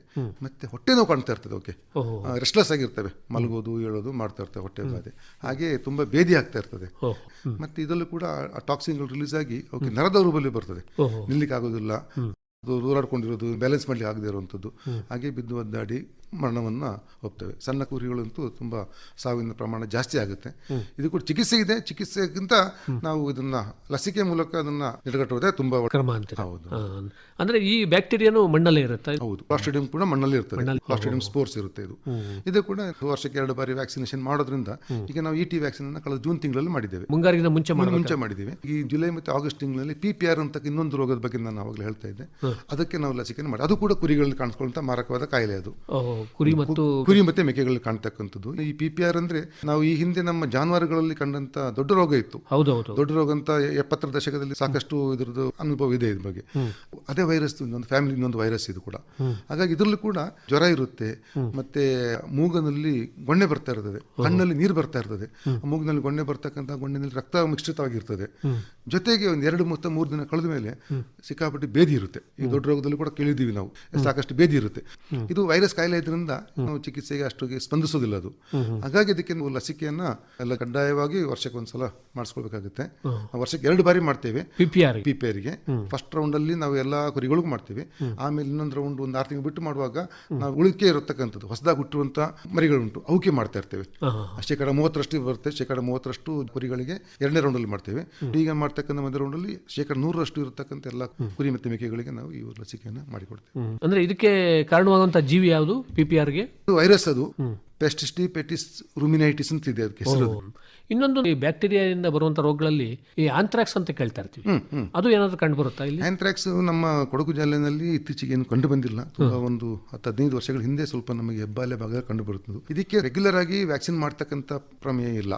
ಮತ್ತೆ ಹೊಟ್ಟೆ ನೋವು ಕಾಣ್ತಾ ಇರ್ತದೆ ಓಕೆ? ರೆಸ್ಟ್ಲೆಸ್ ಆಗಿರ್ತವೆ. ಮಲಗೋದು ಏಳೋದು ಮಾಡ್ತಾ ಇರ್ತವೆ ಹೊಟ್ಟೆ ಬಾಧೆ. ಹಾಗೆ ತುಂಬಾ ಬೇದಿ ಆಗ್ತಾ ಇರ್ತದೆ. ಮತ್ತೆ ಇದರಲ್ಲೂ ಕೂಡ ಟಾಕ್ಸಿನ್ಗಳು ರಿಲೀಸ್ ಆಗಿ ಅವಕ್ಕೆ ನರದ ರೂಪದಲ್ಲಿ ಬರ್ತದೆ. ನಿಲ್ಲಿಕ್ಕಾಗೋದಿಲ್ಲ. ನಿಲ್ಲಿಕ್ಕೆ ಆಗೋದಿಲ್ಲ ಅದು ದೂರಾಡ್ಕೊಂಡಿರೋದು ಬ್ಯಾಲೆನ್ಸ್ ಮಾಡ್ಲಿಕ್ಕೆ ಆಗದೆ ಇರುವಂಥದ್ದು. ಹಾಗೆ ಬಿದ್ದು ಒದ್ದಾಡಿ ಮರಣವನ್ನು ಹೋಗ್ತವೆ. ಸಣ್ಣ ಕುರಿಗಳಂತೂ ತುಂಬ ಸಾವಿನ ಪ್ರಮಾಣ ಜಾಸ್ತಿ ಆಗುತ್ತೆ. ಇದು ಕೂಡ ಚಿಕಿತ್ಸೆ ಇದೆ. ಚಿಕಿತ್ಸೆಗಿಂತ ನಾವು ಇದನ್ನ ಲಸಿಕೆ ಮೂಲಕ ಅದನ್ನ ನಿಡಗಟ್ಟುವುದೇ ತುಂಬಾ ಕ್ರಮ ಅಂತ ಹೌದು. ಅಂದ್ರೆ ಈ ಬ್ಯಾಕ್ಟೀರಿಯಾನು ಮಣ್ಣಲ್ಲೇ ಇರುತ್ತೆ? ಹೌದು. ಪ್ಲಾಸ್ಟಿಡಿಯಂ ಕೂಡ ಮಣ್ಣಲ್ಲಿ ಇರ್ತದೆ. ಪ್ಲಾಸ್ಟಿಡಿಯಂ ಸ್ಪೋರ್ಸ್ ಇರುತ್ತೆ ಇದು. ಇದು ಕೂಡ ವರ್ಷಕ್ಕೆ ಎರಡು ಬಾರಿ ವ್ಯಾಕ್ಸಿನೇಷನ್ ಮಾಡೋದ್ರಿಂದ ಈಗ ನಾವು ಇ ಟಿ ವ್ಯಾಕ್ಸಿನ್ ಅನ್ನ ಕಳೆದ ಜೂನ್ ತಿಂಗಳಲ್ಲಿ ಮಾಡಿದ್ದೇವೆ. ಮುಂಗಾರಿನ ಮುಂಚೆ ಮುಂಚೆ ಮಾಡಿದ್ದೀವಿ. ಈ ಜುಲೈ ಮತ್ತು ಆಗಸ್ಟ್ ತಿಂಗಳಲ್ಲಿ ಪಿ ಪಿ ಆರ್ ಅಂತ ಇನ್ನೊಂದು ರೋಗದ ಬಗ್ಗೆ ನಾನು ಅವಾಗಲೇ ಹೇಳ್ತಾ ಇದ್ದೆ. ಅದಕ್ಕೆ ನಾವು ಲಸಿಕೆ ಮಾಡಿ. ಅದು ಕೂಡ ಕುರಿಗಳಲ್ಲಿ ಕಾಣಿಸ್ಕೊಳ್ಳುವಂತ ಮಾರಕವಾದ ಕಾಯಿಲೆ ಅದು. ಕುರಿ ಮತ್ತು ಕುರಿ ಮತ್ತೆ ಮೇಕೆಗಳಲ್ಲಿ ಕಾಣ್ತಕ್ಕಂಥದ್ದು. ಈ ಪಿ ಪಿ ಆರ್ ಅಂದ್ರೆ ನಾವು ಈ ಹಿಂದೆ ನಮ್ಮ ಜಾನುವಾರುಗಳಲ್ಲಿ ಕಂಡಂತ ದೊಡ್ಡ ರೋಗ ಇತ್ತು. ಹೌದೌದು ದೊಡ್ಡ ರೋಗ ಅಂತ ಎಪ್ಪತ್ತರ ದಶಕದಲ್ಲಿ ಸಾಕಷ್ಟು ಇದ್ರದ್ದು ಅನುಭವ ಇದೆ ಇದ್ರ ಬಗ್ಗೆ. ಅದೇ ವೈರಸ್ ಒಂದು ಫ್ಯಾಮಿಲಿ ಇನ್ನೊಂದು ವೈರಸ್ ಇದು ಕೂಡ. ಹಾಗಾಗಿ ಇದರಲ್ಲೂ ಕೂಡ ಜ್ವರ ಇರುತ್ತೆ ಮತ್ತೆ ಮೂಗನಲ್ಲಿ ಗೊಣ್ಣೆ ಬರ್ತಾ ಇರ್ತದೆ ಕಣ್ಣಲ್ಲಿ ನೀರು ಬರ್ತಾ ಇರ್ತದೆ. ಮೂಗಿನಲ್ಲಿ ಗೊಣ್ಣೆ ಬರ್ತಕ್ಕಂಥ ಗೊಣ್ಣೆನಲ್ಲಿ ರಕ್ತ ಮಿಶ್ರಿತವಾಗಿರ್ತದೆ. ಜೊತೆಗೆ ಒಂದು ಎರಡು ಮೊತ್ತ ಮೂರು ದಿನ ಕಳೆದ ಮೇಲೆ ಸಿಕ್ಕಾಪಟ್ಟೆ ಬೇದಿ ಇರುತ್ತೆ. ಈ ದೊಡ್ಡ ರೋಗದಲ್ಲಿ ಕೂಡ ಕೇಳಿದ್ದೀವಿ ನಾವು. ಸಾಕಷ್ಟು ಬೇದಿ ಇರುತ್ತೆ. ಇದು ವೈರಸ್ ಕಾಯಿಲೆ ಇದರಿಂದ ನಾವು ಚಿಕಿತ್ಸೆಗೆ ಅಷ್ಟು ಸ್ಪಂದಿಸೋದಿಲ್ಲ ಅದು. ಹಾಗಾಗಿ ಅದಕ್ಕೆ ನಾವು ಲಸಿಕೆಯನ್ನ ಎಲ್ಲ ಕಡ್ಡಾಯವಾಗಿ ವರ್ಷಕ್ಕೆ ಒಂದ್ಸಲ ಮಾಡಿಸ್ಕೊಳ್ಬೇಕಾಗುತ್ತೆ. ವರ್ಷಕ್ಕೆ ಎರಡು ಬಾರಿ ಮಾಡ್ತೇವೆ. PPR P R P P ಆರ್ಗೆ first round ಅಲ್ಲಿ ನಾವು ಎಲ್ಲಾ ಕುರಿಗಳಿಗೂ ಮಾಡ್ತೇವೆ. ಆಮೇಲೆ ಇನ್ನೊಂದು ರೌಂಡ್ ಒಂದು ಆರು ತಿಂಗಳು ಬಿಟ್ಟು ಮಾಡುವಾಗ ನಾವು ಉಳಿಕೆ ಇರತಕ್ಕಂಥದ್ದು ಹೊಸದಾಗಿ ಹುಟ್ಟುವಂತ ಮರಿಗಳುಂಟು ಅವಕ್ಕೆ ಮಾಡ್ತಾ ಇರ್ತೇವೆ. ಶೇಕಡ ಮೂವತ್ತರಷ್ಟು ಬರುತ್ತೆ. ಶೇಕಡ ಮೂವತ್ತರಷ್ಟು ಕುರಿಗಳಿಗೆ ಎರಡನೇ ರೌಂಡ್ ಅಲ್ಲಿ ಮಾಡ್ತೇವೆ. ಈಗ ಮಾಡ್ತಕ್ಕಂಥ ಮೊದಲ ರೌಂಡ್ ಅಲ್ಲಿ ಶೇಕಡ ನೂರರಷ್ಟು ಇರತಕ್ಕಂಥ ಎಲ್ಲ ಕುರಿ ಮತ್ತು ಮೇಕೆಗಳಿಗೆ ನಾವು ಈ ಲಸಿಕೆಯನ್ನು ಮಾಡಿಕೊಡ್ತೇವೆ. ಅಂದ್ರೆ ಇದಕ್ಕೆ ಕಾರಣವಾದಂತಹ ಜೀವಿ ಯಾವುದು? ಪಿ ಪಿ ಆರ್ಗೆ ವೈರಸ್ ಅದು. ಪೆಸ್ಟಿಸ್ಟಿ ಪೆಟಿಸ್ ರುಮಿನೈಟಿಸ್ ಅಂತ ಇದೆ ಅದಕ್ಕೆ ಹೆಸರು ಇನ್ನೊಂದು ಈ ಬ್ಯಾಕ್ಟೀರಿಯಾದಿಂದ ಬರುವಂತ ರೋಗಗಳಲ್ಲಿ ಈ ಆಂಥ್ರಾಕ್ಸ್ ಅಂತ ಕೇಳ್ತಾ ಇರ್ತೀವಿ. ಅದು ಏನಾದ್ರು ಕಂಡು ಬರುತ್ತಾ ಇಲ್ಲಿ? ಆಂಥ್ರಾಕ್ಸ್ ನಮ್ಮ ಕೊಡಗು ಜಿಲ್ಲೆಯಲ್ಲಿ ಇತ್ತೀಚೆಗೆ ಏನು ಕಂಡು ಬಂದಿಲ್ಲ. ಒಂದು ಹತ್ತು ಹದಿನೈದು ವರ್ಷಗಳ ಹಿಂದೆ ಸ್ವಲ್ಪ ನಮಗೆ ಹೆಬ್ಬಾಲೆ ಭಾಗ ಕಂಡು ಬರುತ್ತದೆ ಇದಕ್ಕೆ ರೆಗ್ಯುಲರ್ ಆಗಿ ವ್ಯಾಕ್ಸಿನ್ ಮಾಡ್ತಕ್ಕಂಥ ಪ್ರಮೇಯ ಇಲ್ಲ.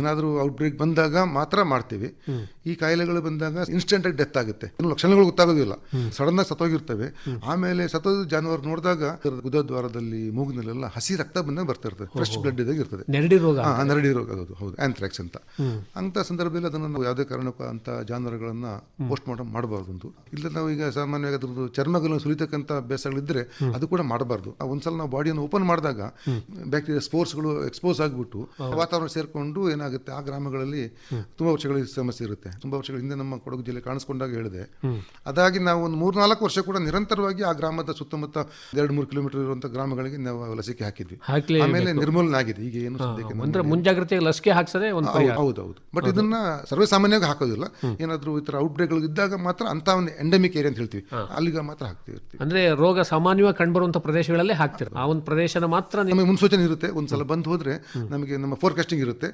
ಏನಾದರೂ ಔಟ್ಬ್ರೇಕ್ ಬಂದಾಗ ಮಾತ್ರ ಮಾಡ್ತೀವಿ. ಈ ಕಾಯಿಲೆಗಳು ಬಂದಾಗ ಇನ್ಸ್ಟೆಂಟ್ ಆಗಿ ಡೆತ್ ಆಗುತ್ತೆ. ಲಕ್ಷಣಗಳು ಗೊತ್ತಾಗೋದಿಲ್ಲ. ಸಡನ್ ಆಗಿ ಸತ್ತೋಗಿರ್ತವೆ. ಆಮೇಲೆ ಸತ್ತೋದು ಜಾನುವಾರು ನೋಡಿದಾಗ ಗುದದ್ವಾರದಲ್ಲಿ ಮೂಗಿನಲ್ಲೆಲ್ಲ ಹಸಿ ರಕ್ತ ಬಂದಾಗ ಬರ್ತಾ ಇರ್ತದೆ. ಫ್ರೆಶ್ ಬ್ಲಡ್ ಇದಾಗ ಇರ್ತದೆ. ನೆರಡಿ ರೋಗ ನೆರಡಿ ರೋಗ ಅದು ಹೌದು. ಆಂಥ್ರಾಕ್ಸ್ ಅಂತ. ಅಂತ ಸಂದರ್ಭದಲ್ಲಿ ಅದನ್ನು ನಾವು ಯಾವುದೇ ಕಾರಣಕ್ಕೂ ಅಂತ ಜಾನುವಾರುಗಳನ್ನ ಪೋಸ್ಟ್ ಮಾರ್ಟಮ್ ಮಾಡಬಾರ್ದು ಅಂತ ಇಲ್ಲ ನಾವು ಈಗ ಸಾಮಾನ್ಯವಾಗಿ ಅದ್ರದ್ದು ಚರ್ಮಗಳನ್ನು ಸುರಿತಕ್ಕಂಥ ಅಭ್ಯಾಸಗಳಿದ್ರೆ ಅದು ಕೂಡ ಮಾಡಬಾರ್ದು. ಆ ಒಂದ್ಸಲ ನಾವು ಬಾಡಿಯನ್ನು ಓಪನ್ ಮಾಡಿದಾಗ ಬ್ಯಾಕ್ಟೀರಿಯಾ ಸ್ಪೋರ್ಸ್ಗಳು ಎಕ್ಸ್ಪೋಸ್ ಆಗಿಬಿಟ್ಟು ವಾತಾವರಣ ಸೇರಿಕೊಂಡು ಏನಾಗುತ್ತೆ? ಆ ಗ್ರಾಮಗಳಲ್ಲಿ ತುಂಬಾ ವರ್ಷಗಳ ಸಮಸ್ಯೆ ಇರುತ್ತೆ. ತುಂಬಾ ವರ್ಷಗಳ ಹಿಂದೆ ನಮ್ಮ ಕೊಡಗು ಜಿಲ್ಲೆ ಕಾಣಿಸ್ಕೊಂಡಾಗ ಹೇಳಿದೆ. ಅದಾಗಿ ನಾವು ಒಂದು ಮೂರ್ನಾಲ್ಕು ವರ್ಷ ಕೂಡ ನಿರಂತರವಾಗಿ ಆ ಗ್ರಾಮದ ಸುತ್ತಮುತ್ತ ಎರಡು ಮೂರು ಕಿಲೋಮೀಟರ್ ಇರುವಂತಹ ಗ್ರಾಮಗಳಿಗೆ ನಾವು ಲಸಿಕೆ ಹಾಕಿದ್ವಿ. ಆಮೇಲೆ ನಿರ್ಮೂಲನೆ ಆಗಿದೆ ಈಗ ಏನು ಸದ್ಯಕ್ಕೆ ಅಂದ್ರೆ ಮುಂಜಾಗ್ರತೆಗೆ ಲಸಿಕೆ ಹಾಕ್ಸದೆ ಒಂದು ಹೌದು ಹೌದು ಬಟ್ ಇದನ್ನ ಸರ್ವೇ ಸಾಮಾನ್ಯವಾಗಿ ಹಾಕೋದಿಲ್ಲ ಏನಾದರೂ ಈ ಥರ ಔಟ್ಬ್ರೇಕ್ಗಳು ಇದ್ದಾಗ ಮಾತ್ರ ಅಂತ ಒಂದು ಎಂಡೆಮಿಕ್ ಏರಿಯಾ ಅಂತ ಹೇಳ್ತೀವಿ. ಅಲ್ಲಿಗೆ ಮಾತ್ರ ಹಾಕ್ತಿವಿ ಅಂದ್ರೆ ರೋಗ ಸಾಮಾನ್ಯವಾಗಿ ಕಂಡುಬರುವಂತ ಪ್ರದೇಶಗಳಲ್ಲೇ ಹಾಕ್ತಿರ ಆ ಒಂದು ಪ್ರದೇಶನ ಮಾತ್ರ ನಮಗೆ ಮುನ್ಸೂಚನೆ ಇರುತ್ತೆ. ಒಂದ್ಸಲ ಬಂದು ಹೋದ್ರೆ ನಮಗೆ ನಮ್ಮ ಫೋರ್ಕಾಸ್ಟಿಂಗ್ ಇರುತ್ತೆ.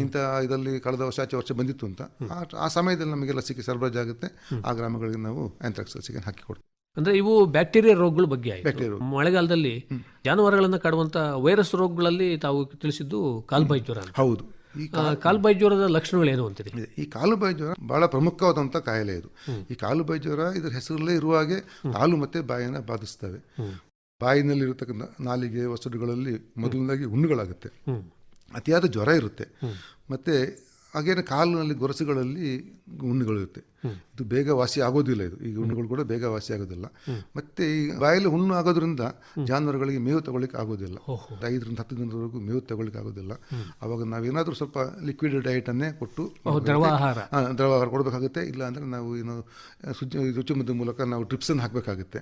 ಇಂಥ ಇದರಲ್ಲಿ ಕಳೆದ ವರ್ಷ ಆಚೆ ವರ್ಷ ಬಂದಿತ್ತು ಅಂತ. ಆ- ಆ ಸಮಯದಲ್ಲಿ ನಮಗೆ ಲಸಿಕೆ ಸರಬರಾಜಾಗುತ್ತೆ. ಆ ಗ್ರಾಮಗಳಿಗೆ ನಾವು ಆಂಥ್ರಾಕ್ಸ್ ಲಸಿಕೆ ಹಾಕಿ ಕೊಡ್ತೀವಿ. ಅಂದ್ರೆ ಇವು ಬ್ಯಾಕ್ಟೀರಿಯಾ ರೋಗಗಳ ಬಗ್ಗೆ ಆಯ್ತು. ಮಳೆಗಾಲದಲ್ಲಿ ಜಾನುವಾರುಗಳನ್ನ ಕಾಡುವಂತ ವೈರಸ್ ರೋಗಗಳಲ್ಲಿ ತಾವು ತಿಳಿಸಿದ್ದು ಕಾಲ್ಬಾಯಿ ಜ್ವರ. ಹೌದು. ಈ ಕಾಲ್ಬಾಯಿ ಜ್ವರದ ಲಕ್ಷಣಗಳು ಏನು ಅಂತೀರಿ? ಇದೆ. ಈ ಕಾಲುಬಾಯಿ ಜ್ವರ ಬಹಳ ಪ್ರಮುಖವಾದಂಥ ಕಾಯಿಲೆ ಇದು. ಈ ಕಾಲುಬಾಯಿ ಜ್ವರ ಇದರ ಹೆಸರಲ್ಲೇ ಇರುವ ಹಾಗೆ ಕಾಲು ಮತ್ತೆ ಬಾಯನ್ನ ಬಾಧಿಸ್ತವೆ. ಬಾಯಿನಲ್ಲಿ ಇರತಕ್ಕಂಥ ನಾಲಿಗೆ ವಸಡುಗಳಲ್ಲಿ ಮೊದಲನೇದಾಗಿ ಹುಣ್ಣುಗಳಾಗುತ್ತೆ ಅತಿಯಾದ ಜ್ವರ ಇರುತ್ತೆ. ಮತ್ತೆ ಹಾಗೇನೆ ಕಾಲಿನಲ್ಲಿ ಗೊರಸುಗಳಲ್ಲಿ ಹುಣ್ಣುಗಳು ಇರುತ್ತೆ. ಇದು ಬೇಗ ವಾಸಿ ಆಗೋದಿಲ್ಲ ಇದು. ಈ ಹುಣ್ಣುಗಳು ಕೂಡ ಬೇಗ ವಾಸಿ ಆಗೋದಿಲ್ಲ. ಮತ್ತೆ ಈ ಬಾಯಲ್ಲಿ ಹುಣ್ಣು ಆಗೋದ್ರಿಂದ ಜಾನುವಾರುಗಳಿಗೆ ಮೇವು ತಗೊಳ್ಳಿಕ್ಕೆ ಆಗೋದಿಲ್ಲ. ಐದರಿಂದ ಹತ್ತು ದಿನದವರೆಗೂ ಮೇವು ತಗೊಳ್ಳಿಕ್ಕೆ ಆಗೋದಿಲ್ಲ. ಅವಾಗ ನಾವೇನಾದ್ರೂ ಸ್ವಲ್ಪ ಲಿಕ್ವಿಡ್ ಡಯಟ್ ಅನ್ನೇ ಕೊಟ್ಟು ದ್ರವ ಆಹಾರ. ಕೊಡಬೇಕಾಗುತ್ತೆ. ಇಲ್ಲ ಅಂದ್ರೆ ನಾವು ಏನು ರುಚಿ ಚುಚ್ಚುಮದ್ದು ಮೂಲಕ ನಾವು ಟ್ರಿಪ್ಸನ್ನು ಹಾಕಬೇಕಾಗುತ್ತೆ.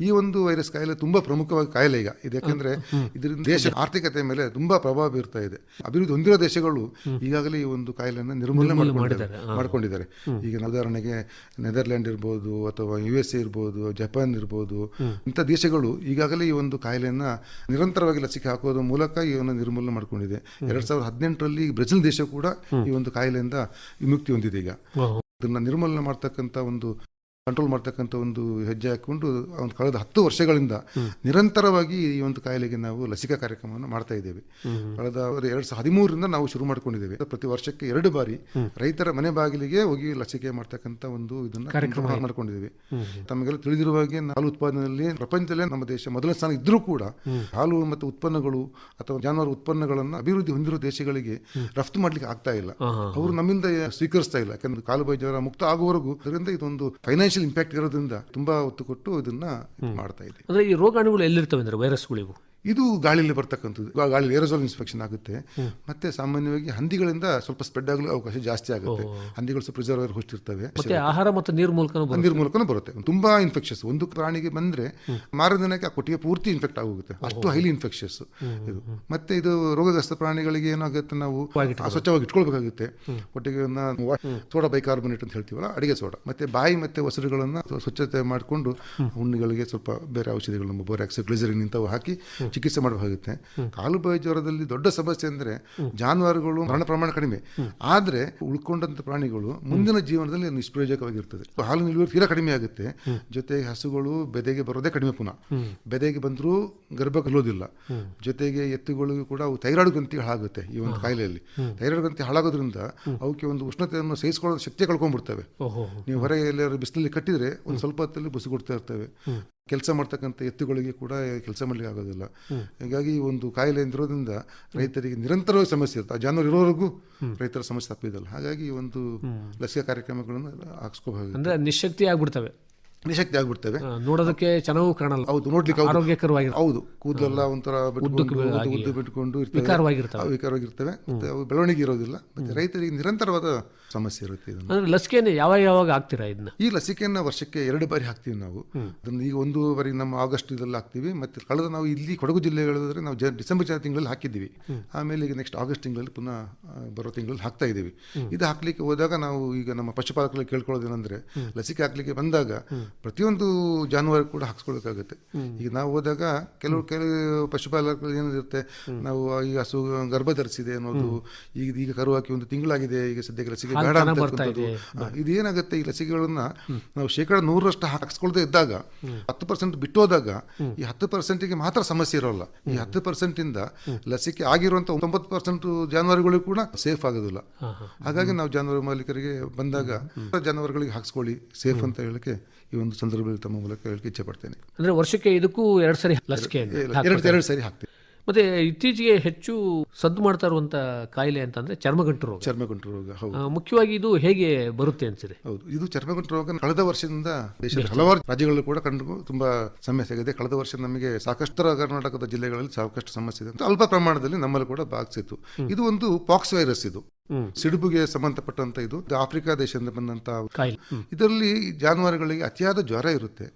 ಈ ಒಂದು ವೈರಸ್ ಕಾಯಿಲೆ ತುಂಬಾ ಪ್ರಮುಖವಾಗಿ ಕಾಯಿಲೆ ಈಗ. ಇದು ಯಾಕಂದ್ರೆ ಇದರಿಂದ ದೇಶ ಆರ್ಥಿಕತೆ ಮೇಲೆ ತುಂಬಾ ಪ್ರಭಾವ ಬೀರ್ತಾ ಇದೆ. ಅಭಿವೃದ್ಧಿ ಹೊಂದಿರೋ ದೇಶಗಳು ಈಗಾಗಲೇ ಈ ಒಂದು ಕಾಯಿಲೆಯನ್ನು ನಿರ್ಮೂಲನೆ ಮಾಡಿಕೊಂಡಿದ್ದಾರೆ. ಮಾಡ್ಕೊಂಡಿದ್ದಾರೆ. ಈಗ ಉದಾಹರಣೆಗೆ ನೆದರ್ಲ್ಯಾಂಡ್ ಇರ್ಬೋದು ಅಥವಾ ಯು ಎಸ್ ಎ ಇರ್ಬೋದು ಜಪಾನ್ ಇರ್ಬೋದು ಇಂಥ ದೇಶಗಳು ಈಗಾಗಲೇ ಈ ಒಂದು ಕಾಯಿಲೆಯನ್ನು ನಿರಂತರವಾಗಿ ಲಸಿಕೆ ಹಾಕೋದ್ರ ಮೂಲಕ ಇವನ್ನ ನಿರ್ಮೂಲನೆ ಮಾಡ್ಕೊಂಡಿದೆ. ಎರಡ್ ಸಾವಿರದ ಹದಿನೆಂಟರಲ್ಲಿ ಬ್ರೆಜಿಲ್ ದೇಶ ಕೂಡ ಈ ಒಂದು ಕಾಯಿಲೆಯಿಂದ ವಿಮುಕ್ತಿ ಹೊಂದಿದೆ ಈಗ. ಅದನ್ನ ನಿರ್ಮೂಲನೆ ಮಾಡ್ತಕ್ಕಂಥ ಒಂದು ಕಂಟ್ರೋಲ್ ಮಾಡ್ತಕ್ಕಂಥ ಒಂದು ಹೆಜ್ಜೆ ಹಾಕೊಂಡು ಒಂದು ಕಳೆದ ಹತ್ತು ವರ್ಷಗಳಿಂದ ನಿರಂತರವಾಗಿ ಈ ಒಂದು ಕಾಯಿಲೆಗೆ ನಾವು ಲಸಿಕಾ ಕಾರ್ಯಕ್ರಮವನ್ನು ಮಾಡ್ತಾ ಇದ್ದೇವೆ. ಕಳೆದ ಎರಡು ಸಾವಿರದ ಹದಿಮೂರರಿಂದ ನಾವು ಶುರು ಮಾಡ್ಕೊಂಡಿದ್ದೇವೆ. ಪ್ರತಿ ವರ್ಷಕ್ಕೆ ಎರಡು ಬಾರಿ ರೈತರ ಮನೆ ಬಾಗಿಲಿಗೆ ಹೋಗಿ ಲಸಿಕೆ ಮಾಡ್ತಕ್ಕಂಥ ಒಂದು ಇದನ್ನ ಕಾರ್ಯಕ್ರಮ ಮಾಡ್ಕೊಂಡಿದ್ದೇವೆ. ತಮಗೆಲ್ಲ ತಿಳಿದಿರುವ ಹಾಗೆ ಹಾಲು ಉತ್ಪಾದನೆಯಲ್ಲಿ ಪ್ರಪಂಚದಲ್ಲೇ ನಮ್ಮ ದೇಶ ಮೊದಲ ಸ್ಥಾನ ಇದ್ರೂ ಕೂಡ ಹಾಲು ಮತ್ತು ಉತ್ಪನ್ನಗಳು ಅಥವಾ ಜಾನುವಾರು ಉತ್ಪನ್ನಗಳನ್ನು ಅಭಿವೃದ್ಧಿ ಹೊಂದಿರುವ ದೇಶಗಳಿಗೆ ರಫ್ತು ಮಾಡ್ಲಿಕ್ಕೆ ಆಗ್ತಾ ಇಲ್ಲ. ಅವರು ನಮ್ಮಿಂದ ಸ್ವೀಕರಿಸ್ತಾ ಇಲ್ಲ. ಯಾಕಂದ್ರೆ ಕಾಲುಬಾಯಿ ಜ್ವರ ಮುಕ್ತ ಆಗುವವರೆಗೂ ಅದರಿಂದ ಇದೊಂದು ಫೈನಾನ್ಷಿಯಲ್ ಇಂಪ್ಯಾಕ್ಟ್ ಇರೋದ್ರಿಂದ ತುಂಬಾ ಒತ್ತು ಕೊಟ್ಟು ಇದನ್ನ ಇದ್ ಮಾಡ್ತಾ ಇದೆ ಅಂದ್ರೆ ಈ ರೋಗಾಣುಗಳು ಎಲ್ಲಿರ್ತವೆ ಅಂದ್ರೆ ವೈರಸ್ಗಳಿವು ಇವು ಇದು ಗಾಳಿಯಲ್ಲಿ ಬರ್ತಕ್ಕಂಥದ್ದು. ಇವಾಗ ಗಾಳಿ ಏರೋಸೋಲ್ ಇನ್ಸ್ಪೆಕ್ಷನ್ ಆಗುತ್ತೆ. ಮತ್ತೆ ಸಾಮಾನ್ಯವಾಗಿ ಹಂದಿಗಳಿಂದ ಸ್ವಲ್ಪ ಸ್ಪ್ರೆಡ್ ಆಗಲು ಅವಕಾಶ ಜಾಸ್ತಿ ಆಗುತ್ತೆ. ಹಂದಿಗಳು ಸ್ವಲ್ಪ ಪ್ರಿಸರ್ವರ್ ಹೊಷ್ಟಿರ್ತವೆ ಮತ್ತೆ ಆಹಾರ ಮತ್ತು ನೀರು ಮೂಲಕ. ನೀರ್ ಮೂಲಕನೂ ಬರುತ್ತೆ. ತುಂಬಾ ಇನ್ಫೆಕ್ಷಸ್ ಒಂದು ಪ್ರಾಣಿಗೆ ಬಂದ್ರೆ ಮಾರನೇ ದಿನಕ್ಕೆ ಆ ಕೊಟ್ಟಿಗೆ ಪೂರ್ತಿ ಇನ್ಫೆಕ್ಟ್ ಆಗೋಗುತ್ತೆ. ಅಷ್ಟು ಹೈಲಿ ಇನ್ಫೆಕ್ಷಸ್ ಇದು. ಮತ್ತೆ ಇದು ರೋಗಗ್ರಸ್ತ ಪ್ರಾಣಿಗಳಿಗೆ ಏನಾಗುತ್ತೆ ನಾವು ಸ್ವಚ್ಛವಾಗಿ ಇಟ್ಕೊಳ್ಬೇಕಾಗುತ್ತೆ. ಕೊಟ್ಟಿಗೆ ಸೋಡಾ ಬೈಕಾರ್ಬೊನೇಟ್ ಅಂತ ಹೇಳ್ತೀವಲ್ಲ ಅಡಿಗೆ ಸೋಡಾ. ಮತ್ತೆ ಬಾಯಿ ಮತ್ತೆ ಹೊಸರುಗಳನ್ನ ಸ್ವಚ್ಛತೆ ಮಾಡಿಕೊಂಡು ಹುಣ್ಣುಗಳಿಗೆ ಸ್ವಲ್ಪ ಬೇರೆ ಔಷಧಿಗಳು ಬೋರಾಕ್ಸ್ ಗ್ಲಿಸರಿನ್ ಇಂಥವು ಹಾಕಿ ಚಿಕಿತ್ಸೆ ಮಾಡಬೇಕಾಗುತ್ತೆ ಕಾಲು ಬಾಯಿ ಜ್ವರದಲ್ಲಿ ದೊಡ್ಡ ಸಮಸ್ಯೆ ಅಂದ್ರೆ ಜಾನುವಾರುಗಳು ಮರಣ ಪ್ರಮಾಣ ಕಡಿಮೆ. ಆದ್ರೆ ಉಳ್ಕೊಂಡಂತ ಪ್ರಾಣಿಗಳು ಮುಂದಿನ ಜೀವನದಲ್ಲಿ ನಿಷ್ಪ್ರಯೋಜಕವಾಗಿರ್ತದೆ. ಹಾಲು ನಿಲುವರಿ ತೀರಾ ಕಡಿಮೆ ಆಗುತ್ತೆ. ಜೊತೆಗೆ ಹಸುಗಳು ಬೆದೆಗೆ ಬರೋದೇ ಕಡಿಮೆ ಪುನಃ. ಬೆದೆಗೆ ಬಂದರೂ ಗರ್ಭ ಕಲೋದಿಲ್ಲ ಜೊತೆಗೆ ಎತ್ತುಗಳಿಗೂ ಕೂಡ ಅವು ಥೈರಾಯ್ಡ್ ಗ್ರಂಥಿ ಹಾಳಾಗುತ್ತೆ ಈ ಒಂದು ಕಾಯಿಲೆಯಲ್ಲಿ. ಥೈರಾಯ್ಡ್ ಗ್ರಂಥಿ ಹಾಳಾಗೋದ್ರಿಂದ ಅವಕ್ಕೆ ಒಂದು ಉಷ್ಣತೆಯನ್ನು ಸಹಿಸಿಕೊಳ್ಳೋ ಶಕ್ತಿ ಕಳ್ಕೊಂಡ್ಬಿಡ್ತವೆ. ನೀವು ಹೊರಗೆ ಎಲ್ಲರೂ ಬಿಸಿಲಲ್ಲಿ ಕಟ್ಟಿದ್ರೆ ಒಂದು ಸ್ವಲ್ಪ ಹೊತ್ತಲ್ಲಿ ಬಿಸಿ ಕೊಡ್ತಾ ಇರ್ತವೆ. ಕೆಲಸ ಮಾಡ್ತಕ್ಕಂಥ ಎತ್ತುಗಳಿಗೆ ಕೂಡ ಕೆಲಸ ಮಾಡಲಿಕ್ಕೆ ಆಗೋದಿಲ್ಲ. ಹಾಗಾಗಿ ಈ ಒಂದು ಕಾಯಿಲೆ ಇರೋದ್ರಿಂದ ರೈತರಿಗೆ ನಿರಂತರವಾಗಿ ಸಮಸ್ಯೆ ಇರುತ್ತೆ. ಆ ಜಾನುವಾರು ಇರೋವರೆಗೂ ರೈತರ ಸಮಸ್ಯೆ ತಪ್ಪಿದಲ್ಲ. ಹಾಗಾಗಿ ಈ ಒಂದು ಲಸಿಕೆ ಕಾರ್ಯಕ್ರಮಗಳನ್ನು ಹಾಕ್ಸ್ಕೋಬಹುದು. ಅಂದ್ರೆ ನಿಶಕ್ತಿ ಆಗ್ಬಿಡ್ತವೆ. ನಿಶಕ್ತಿ ಆಗ್ಬಿಡ್ತವೆ. ನೋಡೋದಕ್ಕೆ ಚೆನ್ನಾಗೂ ಕಾಣಲ್ಲ. ಹೌದು ನೋಡ್ಲಿಕ್ಕೆ. ಆರೋಗ್ಯಕರವಾಗಿ ಹೌದು ಕೂದಲೆಲ್ಲ ಒಂಥರ ಉದ್ದು ಬಿಟ್ಕೊಂಡು ವಿಕಾರವಾಗಿರ್ತವೆ. ವಿಕಾರವಾಗಿರ್ತವೆ. ಮತ್ತೆ ಅವು ಬೆಳವಣಿಗೆ ಇರೋದಿಲ್ಲ. ಮತ್ತೆ ರೈತರಿಗೆ ನಿರಂತರವಾದ ಸಮಸ್ಯೆ ಇರುತ್ತೆ ಇದನ್ನು. ಅಂದ್ರೆ ಲಸಿಕೆಯನ್ನು ಯಾವಾಗ ಯಾವಾಗ ಹಾಕ್ತೀರಾ ಇದನ್ನ? ಈ ಲಸಿಕೆಯನ್ನು ವರ್ಷಕ್ಕೆ ಎರಡು ಬಾರಿ ಹಾಕ್ತೀವಿ ನಾವು. ಅದನ್ನು ಈಗ ಒಂದು ಬಾರಿ ನಮ್ಮ ಆಗಸ್ಟ್ ಇದರಲ್ಲಿ ಹಾಕ್ತೀವಿ. ಮತ್ತೆ ಕಳೆದ ನಾವು ಇಲ್ಲಿ ಕೊಡಗು ಜಿಲ್ಲೆಗಳಾದ್ರೆ ನಾವು ಜ ಡಿಸೆಂಬರ್ ಜನ ತಿಂಗಳಲ್ಲಿ ಹಾಕಿದ್ದೀವಿ. ಆಮೇಲೆ ಈಗ ನೆಕ್ಸ್ಟ್ ಆಗಸ್ಟ್ ತಿಂಗಳಲ್ಲಿ ಪುನಃ ಬರೋ ತಿಂಗಳಲ್ಲಿ ಹಾಕ್ತಾ ಇದ್ದೀವಿ. ಇದು ಹಾಕ್ಲಿಕ್ಕೆ ಹೋದಾಗ ನಾವು ಈಗ ನಮ್ಮ ಪಶುಪಾಲಕರಲ್ಲಿ ಕೇಳ್ಕೊಳ್ಳೋದೇನಂದ್ರೆ ಲಸಿಕೆ ಹಾಕ್ಲಿಕ್ಕೆ ಬಂದಾಗ ಪ್ರತಿಯೊಂದು ಜಾನುವಾರು ಕೂಡ ಹಾಕ್ಸ್ಕೊಳ್ಬೇಕಾಗುತ್ತೆ ಈಗ ನಾವು ಹೋದಾಗ ಕೆಲವು ಕೆಲವು ಪಶುಪಾಲಕರು ಏನಿರುತ್ತೆ ನಾವು ಈಗ ಹಸು ಗರ್ಭ ಧರಿಸಿದೆ ಅನ್ನೋದು ಈಗ ಈಗ ಕರು ಹಾಕಿ ಒಂದು ತಿಂಗಳಾಗಿದೆ. ಈಗ ಸದ್ಯಕ್ಕೆ ಲಸಿಕೆ ಬೇಡ ಅಂತ ಬರ್ತಾ ಇದೆ. ಇದು ಏನಾಗುತ್ತೆ ಈ ಲಸಿಕೆಗಳನ್ನ ನಾವು ಶೇಕಡ ನೂರರಷ್ಟು ಹಾಕ್ಸ್ಕೊಳ್ದೇ ಇದ್ದಾಗ ಹತ್ತು ಪರ್ಸೆಂಟ್ ಬಿಟ್ಟೋದಾಗ ಈ ಹತ್ತು ಪರ್ಸೆಂಟಿಗೆ ಮಾತ್ರ ಸಮಸ್ಯೆ ಇರೋಲ್ಲ. ಈ ಹತ್ತು ಪರ್ಸೆಂಟ್ ಇಂದ ಲಸಿಕೆ ಆಗಿರುವಂತ ಒಂಬತ್ತು ಪರ್ಸೆಂಟ್ ಜಾನುವಾರುಗಳು ಕೂಡ ಸೇಫ್ ಆಗೋದಿಲ್ಲ. ಹಾಗಾಗಿ ನಾವು ಜಾನುವಾರು ಮಾಲೀಕರಿಗೆ ಬಂದಾಗ ಜಾನುವಾರುಗಳಿಗೆ ಹಾಕ್ಸ್ಕೊಳ್ಳಿ ಸೇಫ್ ಅಂತ ಹೇಳಕ್ಕೆ ಈ ಒಂದು ಸಂದರ್ಭದಲ್ಲಿ ತಮ್ಮ ಮೂಲಕ ಹೇಳಕ್ಕೆ ಇಚ್ಛೆ ಪಡ್ತೇನೆ. ಅಂದ್ರೆ ವರ್ಷಕ್ಕೆ ಇದಕ್ಕೂ ಎರಡು ಸರಿ ಲಸಿಕೆ ಎರಡು ಎರಡು ಸರಿ ಹಾಕ್ತೀವಿ ಮತ್ತೆ ಇತ್ತೀಚೆಗೆ ಹೆಚ್ಚು ಸದ್ದು ಮಾಡ್ತಾ ಇರುವಂತ ಕಾಯಿಲೆ ಅಂತಂದ್ರೆ ಚರ್ಮಗಂಟು ರೋಗ. ಚರ್ಮಗಂಟು ರೋಗ ಹೌದು. ಮುಖ್ಯವಾಗಿ ಇದು ಹೇಗೆ ಬರುತ್ತೆ ಅನ್ಸಿದೆ? ಹೌದು ಇದು ಚರ್ಮಗಂಟು ರೋಗ ಕಳೆದ ವರ್ಷದಿಂದ ದೇಶದ ಹಲವಾರು ರಾಜ್ಯಗಳಲ್ಲಿ ಕೂಡ ಕಂಡು ತುಂಬಾ ಸಮಸ್ಯೆ ಆಗಿದೆ. ಕಳೆದ ವರ್ಷ ನಮಗೆ ಸಾಕಷ್ಟು ಕರ್ನಾಟಕದ ಜಿಲ್ಲೆಗಳಲ್ಲಿ ಸಾಕಷ್ಟು ಸಮಸ್ಯೆ ಇದೆ ಅಲ್ಪ ಪ್ರಮಾಣದಲ್ಲಿ ನಮ್ಮಲ್ಲಿ ಕೂಡ ಬಾಗಿಸಿತ್ತು ಇದು ಒಂದು ಪಾಕ್ಸ್ ವೈರಸ್ ಇದು. ಸಿಡುಬುಗೆ ಸಂಬಂಧಪಟ್ಟಂತ ಇದು ಆಫ್ರಿಕಾ ದೇಶದಿಂದ ಬಂದಂತ ಇದರಲ್ಲಿ ಜಾನುವಾರುಗಳಿಗೆ ಅತಿಯಾದ ಜ್ವರ ಇರುತ್ತೆ.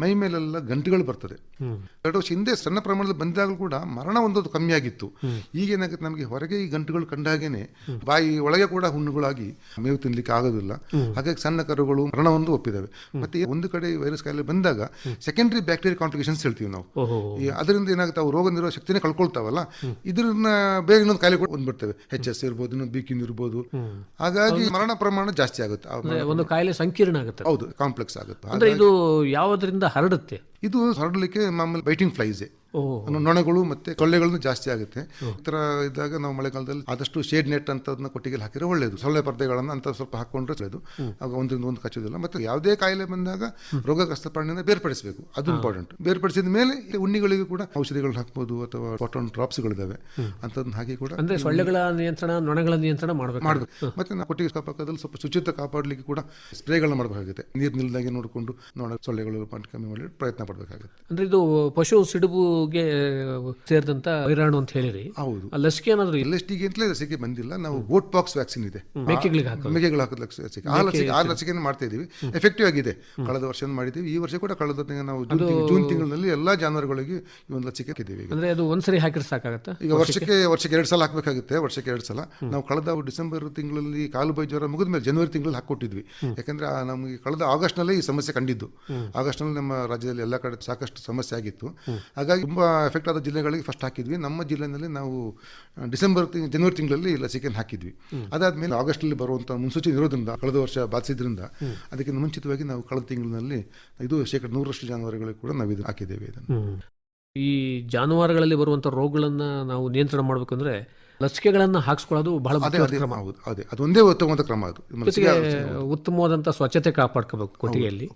ಮೈ ಮೇಲೆಲ್ಲ ಗಂಟುಗಳು ಬರ್ತದೆ. ಎರಡು ವರ್ಷ ಹಿಂದೆ ಸಣ್ಣ ಪ್ರಮಾಣದಲ್ಲಿ ಬಂದಾಗಲೂ ಕೂಡ ಮರಣ ಒಂದೊಂದು ಕಮ್ಮಿ ಆಗಿತ್ತು ಈಗ ಏನಾಗುತ್ತೆ ನಮಗೆ ಹೊರಗೆ ಈ ಗಂಟುಗಳು ಕಂಡಾಗೇನೆ ಬಾಯಿ ಒಳಗೆ ಕೂಡ ಹುಣ್ಣುಗಳಾಗಿ ಮೇವು ತಿನ್ಲಿಕ್ಕೆ ಆಗೋದಿಲ್ಲ. ಹಾಗಾಗಿ ಸಣ್ಣ ಕರುಗಳು ಮರಣವನ್ನು ಒಪ್ಪಿದಾವೆ. ಮತ್ತೆ ಒಂದು ಕಡೆ ವೈರಸ್ ಕಾಯಿಲೆ ಬಂದಾಗ ಸೆಕೆಂಡರಿ ಬ್ಯಾಕ್ಟೀರಿಯಾ ಕಾಂಪ್ಲಿಕೇಶನ್ಸ್ ಹೇಳ್ತೀವಿ ನಾವು. ಅದರಿಂದ ಏನಾಗುತ್ತೆ ಅವು ರೋಗ ನಿರೋಧ ಶಕ್ತಿನೇ ಕಳ್ಕೊಳ್ತಾವಲ್ಲ. ಇದನ್ನ ಬೇರೆ ಇನ್ನೊಂದು ಕಾಯಿಲೆ ಕೂಡ ಬಂದ್ಬಿಡ್ತೇವೆ ಎಚ್ ಎಸ್ ಇರ್ಬೋದು ಇನ್ನೊಂದು ಬಿಕಿನ್ ಇರ್ಬೋದು ಹಾಗಾಗಿ ಮರಣ ಪ್ರಮಾಣ ಜಾಸ್ತಿ ಆಗುತ್ತೆ. ಒಂದು ಕಾಯಿಲೆ ಸಂಕೀರ್ಣ ಆಗುತ್ತೆ. ಹೌದು ಕಾಂಪ್ಲೆಕ್ಸ್ ಆಗುತ್ತೆ. ಅಂದ್ರೆ ಇದು ಯಾವ್ದರಿಂದ ಹರಡುತ್ತೆ? ಇದು ಹರಡಲಿಕ್ಕೆ ಮಾಮೂಲಿ ಬೈಟಿಂಗ್ ಫ್ಲೈಸೆ ನೊಣಗಳು ಮತ್ತೆ ಸೊಳ್ಳೆಗಳನ್ನು ಜಾಸ್ತಿ ಆಗುತ್ತೆ. ಈ ತರ ಇದ್ದಾಗ ನಾವು ಮಳೆಗಾಲದಲ್ಲಿ ಆದಷ್ಟು ಶೇಡ್ ನೆಟ್ ಅಂತದನ್ನ ಕೊಟ್ಟಿಗೆ ಹಾಕಿದ್ರೆ ಒಳ್ಳೆಯದು ಸೊಳ್ಳೆ ಪರ್ದೆಗಳನ್ನ ಅಂತ ಸ್ವಲ್ಪ ಹಾಕೊಂಡ್ರೆ ಒಳ್ಳೆಯದು ಆಗ ಒಂದರಿಂದ ಒಂದು ಕಚ್ಚೋದಿಲ್ಲ ಮತ್ತೆ ಯಾವುದೇ ಕಾಯಿಲೆ ಬಂದಾಗ ರೋಗಗ್ರಸ್ತ ಪ್ರಾಣಿಯಿಂದ ಬೇರ್ಪಡಿಸಬೇಕು. ಅದು ಇಂಪಾರ್ಟೆಂಟ್ ಬೇರ್ಪಡಿಸಿದ ಮೇಲೆ ಉಣ್ಣಿಗಳಿಗೆ ಕೂಡ ಔಷಧಿಗಳನ್ನ ಹಾಕ್ಬೋದು ಅಥವಾ ಕಾಟನ್ ಡ್ರಾಪ್ಸ್ಗಳಿದಾವೆ ಅಂತದನ್ನ ಹಾಕಿ ಕೂಡ ಅಂದ್ರೆ ಸೊಳ್ಳೆಗಳ ನಿಯಂತ್ರಣ ನೊಣಗಳ ನಿಯಂತ್ರಣ ಮಾಡಬೇಕು. ಮಾಡಬೇಕು. ಮತ್ತೆ ನಾವು ಕೊಟ್ಟಿಗೆ ಪಕ್ಕದಲ್ಲಿ ಸ್ವಲ್ಪ ಶುಚಿತ್ವ ಕಾಪಾಡಲಿಕ್ಕೆ ಕೂಡ ಸ್ಪ್ರೇಗಳನ್ನ ಮಾಡಬೇಕಾಗುತ್ತೆ. ನೀರು ನಿಲ್ದಾಗೆ ನೋಡಿಕೊಂಡು ನೊಣ ಸೊಳ್ಳೆಗಳು ಕಮ್ಮಿ ಮಾಡಲಿಕ್ಕೆ ಪ್ರಯತ್ನ ಪಡಬೇಕಾಗುತ್ತೆ. ಅಂದ್ರೆ ಇದು ಪಶು ಸಿಡುಬುಗೆ ಸೇರಿದಂತ ವೈರಾಣು ಅಂತ ಹೇಳಿರಿ. ಹೌದು. ಆ ಲಸಿಕೆ ಏನಾದ್ರು ಇಲ್ಲ ಅಂತಲೇ ಲಸಿಕೆ ಬಂದಿಲ್ಲ. ನಾವು ಗೋಟ್ ಪಾಕ್ಸ್ ವ್ಯಾಕ್ಸಿನ್ ಇದೆ. ಮೇಕೆಗಳಿಗೆ ಹಾಕೋದು. ಮೇಕೆಗಳು ಹಾಕೋದು ಲಸಿಕೆ. ಆ ಲಸಿಕೆ ಆ ಲಸಿಕೆಯನ್ನು ಮಾಡ್ತಾ ಇದೀವಿ ಎಫೆಕ್ಟಿವ್ ಆಗಿದೆ. ಕಳೆದ ವರ್ಷ ಮಾಡಿದ್ದೀವಿ? ಈ ವರ್ಷ ಕೂಡ ಕಳೆದ ನಾವು ಜೂನ್ ತಿಂಗಳು- ಜೂನ್ ತಿಂಗಳಲ್ಲಿ ಎಲ್ಲಾ ಜಾನುವಾರುಗಳಿಗೆ ಈ ಒಂದು ಲಸಿಕೆ ಹಾಕಿದ್ದೀವಿ ಅಂದ್ರೆ ಅದು ಒಂದ್ಸರಿ ಹಾಕಿದ್ರೆ ಸಾಕಾಗುತ್ತೆ? ಈಗ ವರ್ಷಕ್ಕೆ? ವರ್ಷಕ್ಕೆ ಎರಡು ಸಲ ಹಾಕಬೇಕಾಗುತ್ತೆ. ವರ್ಷಕ್ಕೆ ಎರಡು ಸಲ. ನಾವು ಕಳೆದ ಡಿಸೆಂಬರ್ ತಿಂಗಳಲ್ಲಿ ಕಾಲು ಬೈ ಜ್ವರ ಮುಗಿದ ಮೇಲೆ ಜನವರಿ ತಿಂಗಳಲ್ಲಿ ಹಾಕೊಟ್ಟಿದ್ವಿ ಯಾಕಂದ್ರೆ ನಮಗೆ ಕಳೆದ ಆಗಸ್ಟ್ನಲ್ಲೇ ಈ ಸಮಸ್ಯೆ ಕಂಡಿದ್ದು. ಆಗಸ್ಟ್ನಲ್ಲಿ ನಮ್ಮ ರಾಜ್ಯದಲ್ಲಿ ಎಲ್ಲ ಕಡೆ ಸಾಕಷ್ಟು ಸಮಸ್ಯೆ ಆಗಿತ್ತು. ಹಾಗಾಗಿ ತುಂಬಾ ಎಫೆಕ್ಟ್ ಆದ ಜಿಲ್ಲೆಗಳಿಗೆ ಫಸ್ಟ್ ಹಾಕಿದ್ವಿ. ನಮ್ಮ ಜಿಲ್ಲೆನಲ್ಲಿ ನಾವು ಡಿಸೆಂಬರ್ ತಿಂಗ್ ಜನವರಿ ತಿಂಗಳಲ್ಲಿ ಲಸಿಕೆಯನ್ನು ಹಾಕಿದ್ವಿ. ಅದಾದ್ಮೇಲೆ ಆಗಸ್ಟಲ್ಲಿ ಬರುವಂಥ ಮುನ್ಸೂಚನೆ ಇರೋದ್ರಿಂದ ಕಳೆದ ವರ್ಷ ಬಾಧಿಸಿದ್ರಿಂದ ಅದಕ್ಕಿಂತ ಮುಂಚಿತವಾಗಿ ನಾವು ಕಳೆದ ತಿಂಗಳಿನಲ್ಲಿ ಇದು ಶೇಕಡ ನೂರರಷ್ಟು ಜಾನುವಾರುಗಳಿಗೆ ಕೂಡ ನಾವು ಇದು ಹಾಕಿದ್ದೇವೆ ಇದನ್ನು. ಈ ಜಾನುವಾರುಗಳಲ್ಲಿ ಬರುವಂಥ ರೋಗಗಳನ್ನು ನಾವು ನಿಯಂತ್ರಣ ಮಾಡ್ಬೇಕಂದ್ರೆ ಲಸಿಕೆಗಳನ್ನ ಹಾಕಿಸ್ಕೊಳ್ಳೋದು ಬಹಳ ಅದೇ ಅದೇ ಕ್ರಮ ಹೌದು. ಅದೇ ಅದು ಒಂದೇ ಉತ್ತಮವಾದ ಕ್ರಮ ಅದು. ಜೊತೆಗೆ ಲಸಿಕೆ ಉತ್ತಮವಾದಂತ ಸ್ವಚ್ಛತೆ ಕಾಪಾಡ್ಕೋಬೇಕು ಕೊಟ್ಟಿಗೆಯಲ್ಲಿ.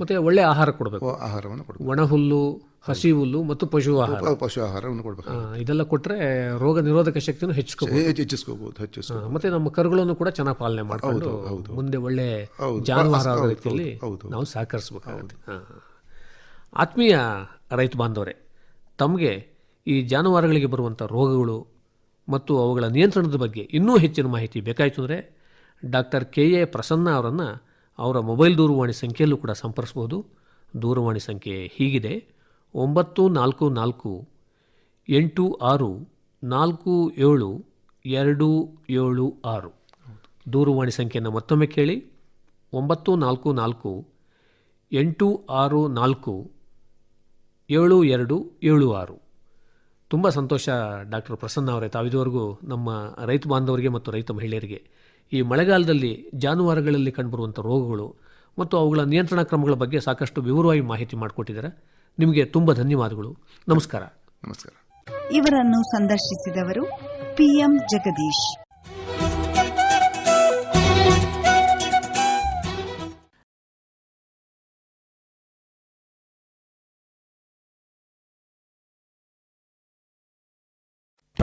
ಮತ್ತೆ ಒಳ್ಳೆ ಆಹಾರ ಕೊಡಬೇಕು. ಆಹಾರವನ್ನು ಕೊಡಬೇಕು. ಒಣ ಹುಲ್ಲು ಹಸಿ ಹುಲ್ಲು ಮತ್ತು ಪಶು ಆಹಾರ. ಪಶು ಆಹಾರವನ್ನು ಕೊಡಬೇಕು. ಇದೆಲ್ಲ ಕೊಟ್ಟರೆ ರೋಗ ನಿರೋಧಕ ಶಕ್ತಿಯನ್ನು ಹೆಚ್ಚಿಸ್ಕೋಬಹುದು ಹೆಚ್ಚಿಸ್ಕೋಬಹುದು ಹೆಚ್ಚಿಸ್ಕೋಬಹುದು ಮತ್ತೆ ನಮ್ಮ ಕರುಗಳನ್ನು ಕೂಡ ಚೆನ್ನಾಗಿ ಪಾಲನೆ ಮಾಡ್ಕೊಂಡು ಮುಂದೆ ಒಳ್ಳೆ ಜಾನುವಾರ ರೀತಿಯಲ್ಲಿ. ನಾವು ಸಹಕರಿಸಬೇಕಾಗುತ್ತೆ. ಆತ್ಮೀಯ ರೈತ ಬಾಂಧವರೇ ತಮಗೆ ಈ ಜಾನುವಾರುಗಳಿಗೆ ಬರುವಂಥ ರೋಗಗಳು ಮತ್ತು ಅವುಗಳ ನಿಯಂತ್ರಣದ ಬಗ್ಗೆ ಇನ್ನೂ ಹೆಚ್ಚಿನ ಮಾಹಿತಿ ಬೇಕಾಯಿತು ಅಂದರೆ ಡಾಕ್ಟರ್ ಕೆ ಎ ಪ್ರಸನ್ನ ಅವರನ್ನು ಅವರ ಮೊಬೈಲ್ ದೂರವಾಣಿ ಸಂಖ್ಯೆಯಲ್ಲೂ ಕೂಡ ಸಂಪರ್ಸ್ಬೋದು. ದೂರವಾಣಿ ಸಂಖ್ಯೆ ಹೀಗಿದೆ. ಒಂಬತ್ತು ನಾಲ್ಕು ನಾಲ್ಕು ಎಂಟು ಆರು ನಾಲ್ಕು ಏಳು ಎರಡು ಏಳು ಆರು. ದೂರವಾಣಿ ಸಂಖ್ಯೆಯನ್ನು ಮತ್ತೊಮ್ಮೆ ಕೇಳಿ. ಒಂಬತ್ತು ನಾಲ್ಕು ನಾಲ್ಕು ಎಂಟು ಆರು ನಾಲ್ಕು ಏಳು ಎರಡು ಏಳು ಆರು. ತುಂಬ ಸಂತೋಷ ಡಾಕ್ಟರ್ ಪ್ರಸನ್ನ ಅವರೇ. ತಾವಿದುವರೆಗೂ ನಮ್ಮ ರೈತ ಬಾಂಧವರಿಗೆ ಮತ್ತು ರೈತ ಮಹಿಳೆಯರಿಗೆ ಈ ಮಳೆಗಾಲದಲ್ಲಿ ಜಾನುವಾರುಗಳಲ್ಲಿ ಕಂಡುಬರುವಂಥ ರೋಗಗಳು ಮತ್ತು ಅವುಗಳ ನಿಯಂತ್ರಣ ಕ್ರಮಗಳ ಬಗ್ಗೆ ಸಾಕಷ್ಟು ವಿವರವಾಗಿ ಮಾಹಿತಿ ಮಾಡಿಕೊಟ್ಟಿದ್ದಾರೆ. ನಿಮಗೆ ತುಂಬ ಧನ್ಯವಾದಗಳು. ನಮಸ್ಕಾರ. ನಮಸ್ಕಾರ. ಇವರನ್ನು ಸಂದರ್ಶಿಸಿದವರು ಪಿಎಂ ಜಗದೀಶ್.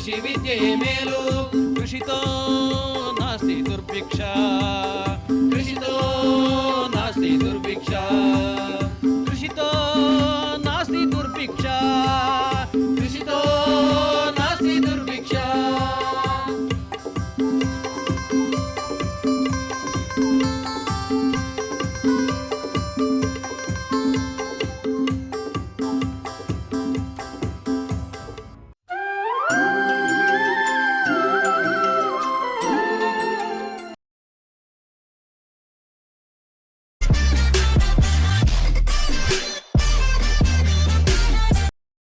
ಕೃಷಿ ವಿದ್ಯೆಯೇ ಮೇಲು ಕೃಷಿತೋ ನಾಸ್ತಿ ದುರ್ಭಿಕ್ಷ. ಕೃಷಿತೋ ನಾಸ್ತಿ ದುರ್ಭಿಕ್ಷ.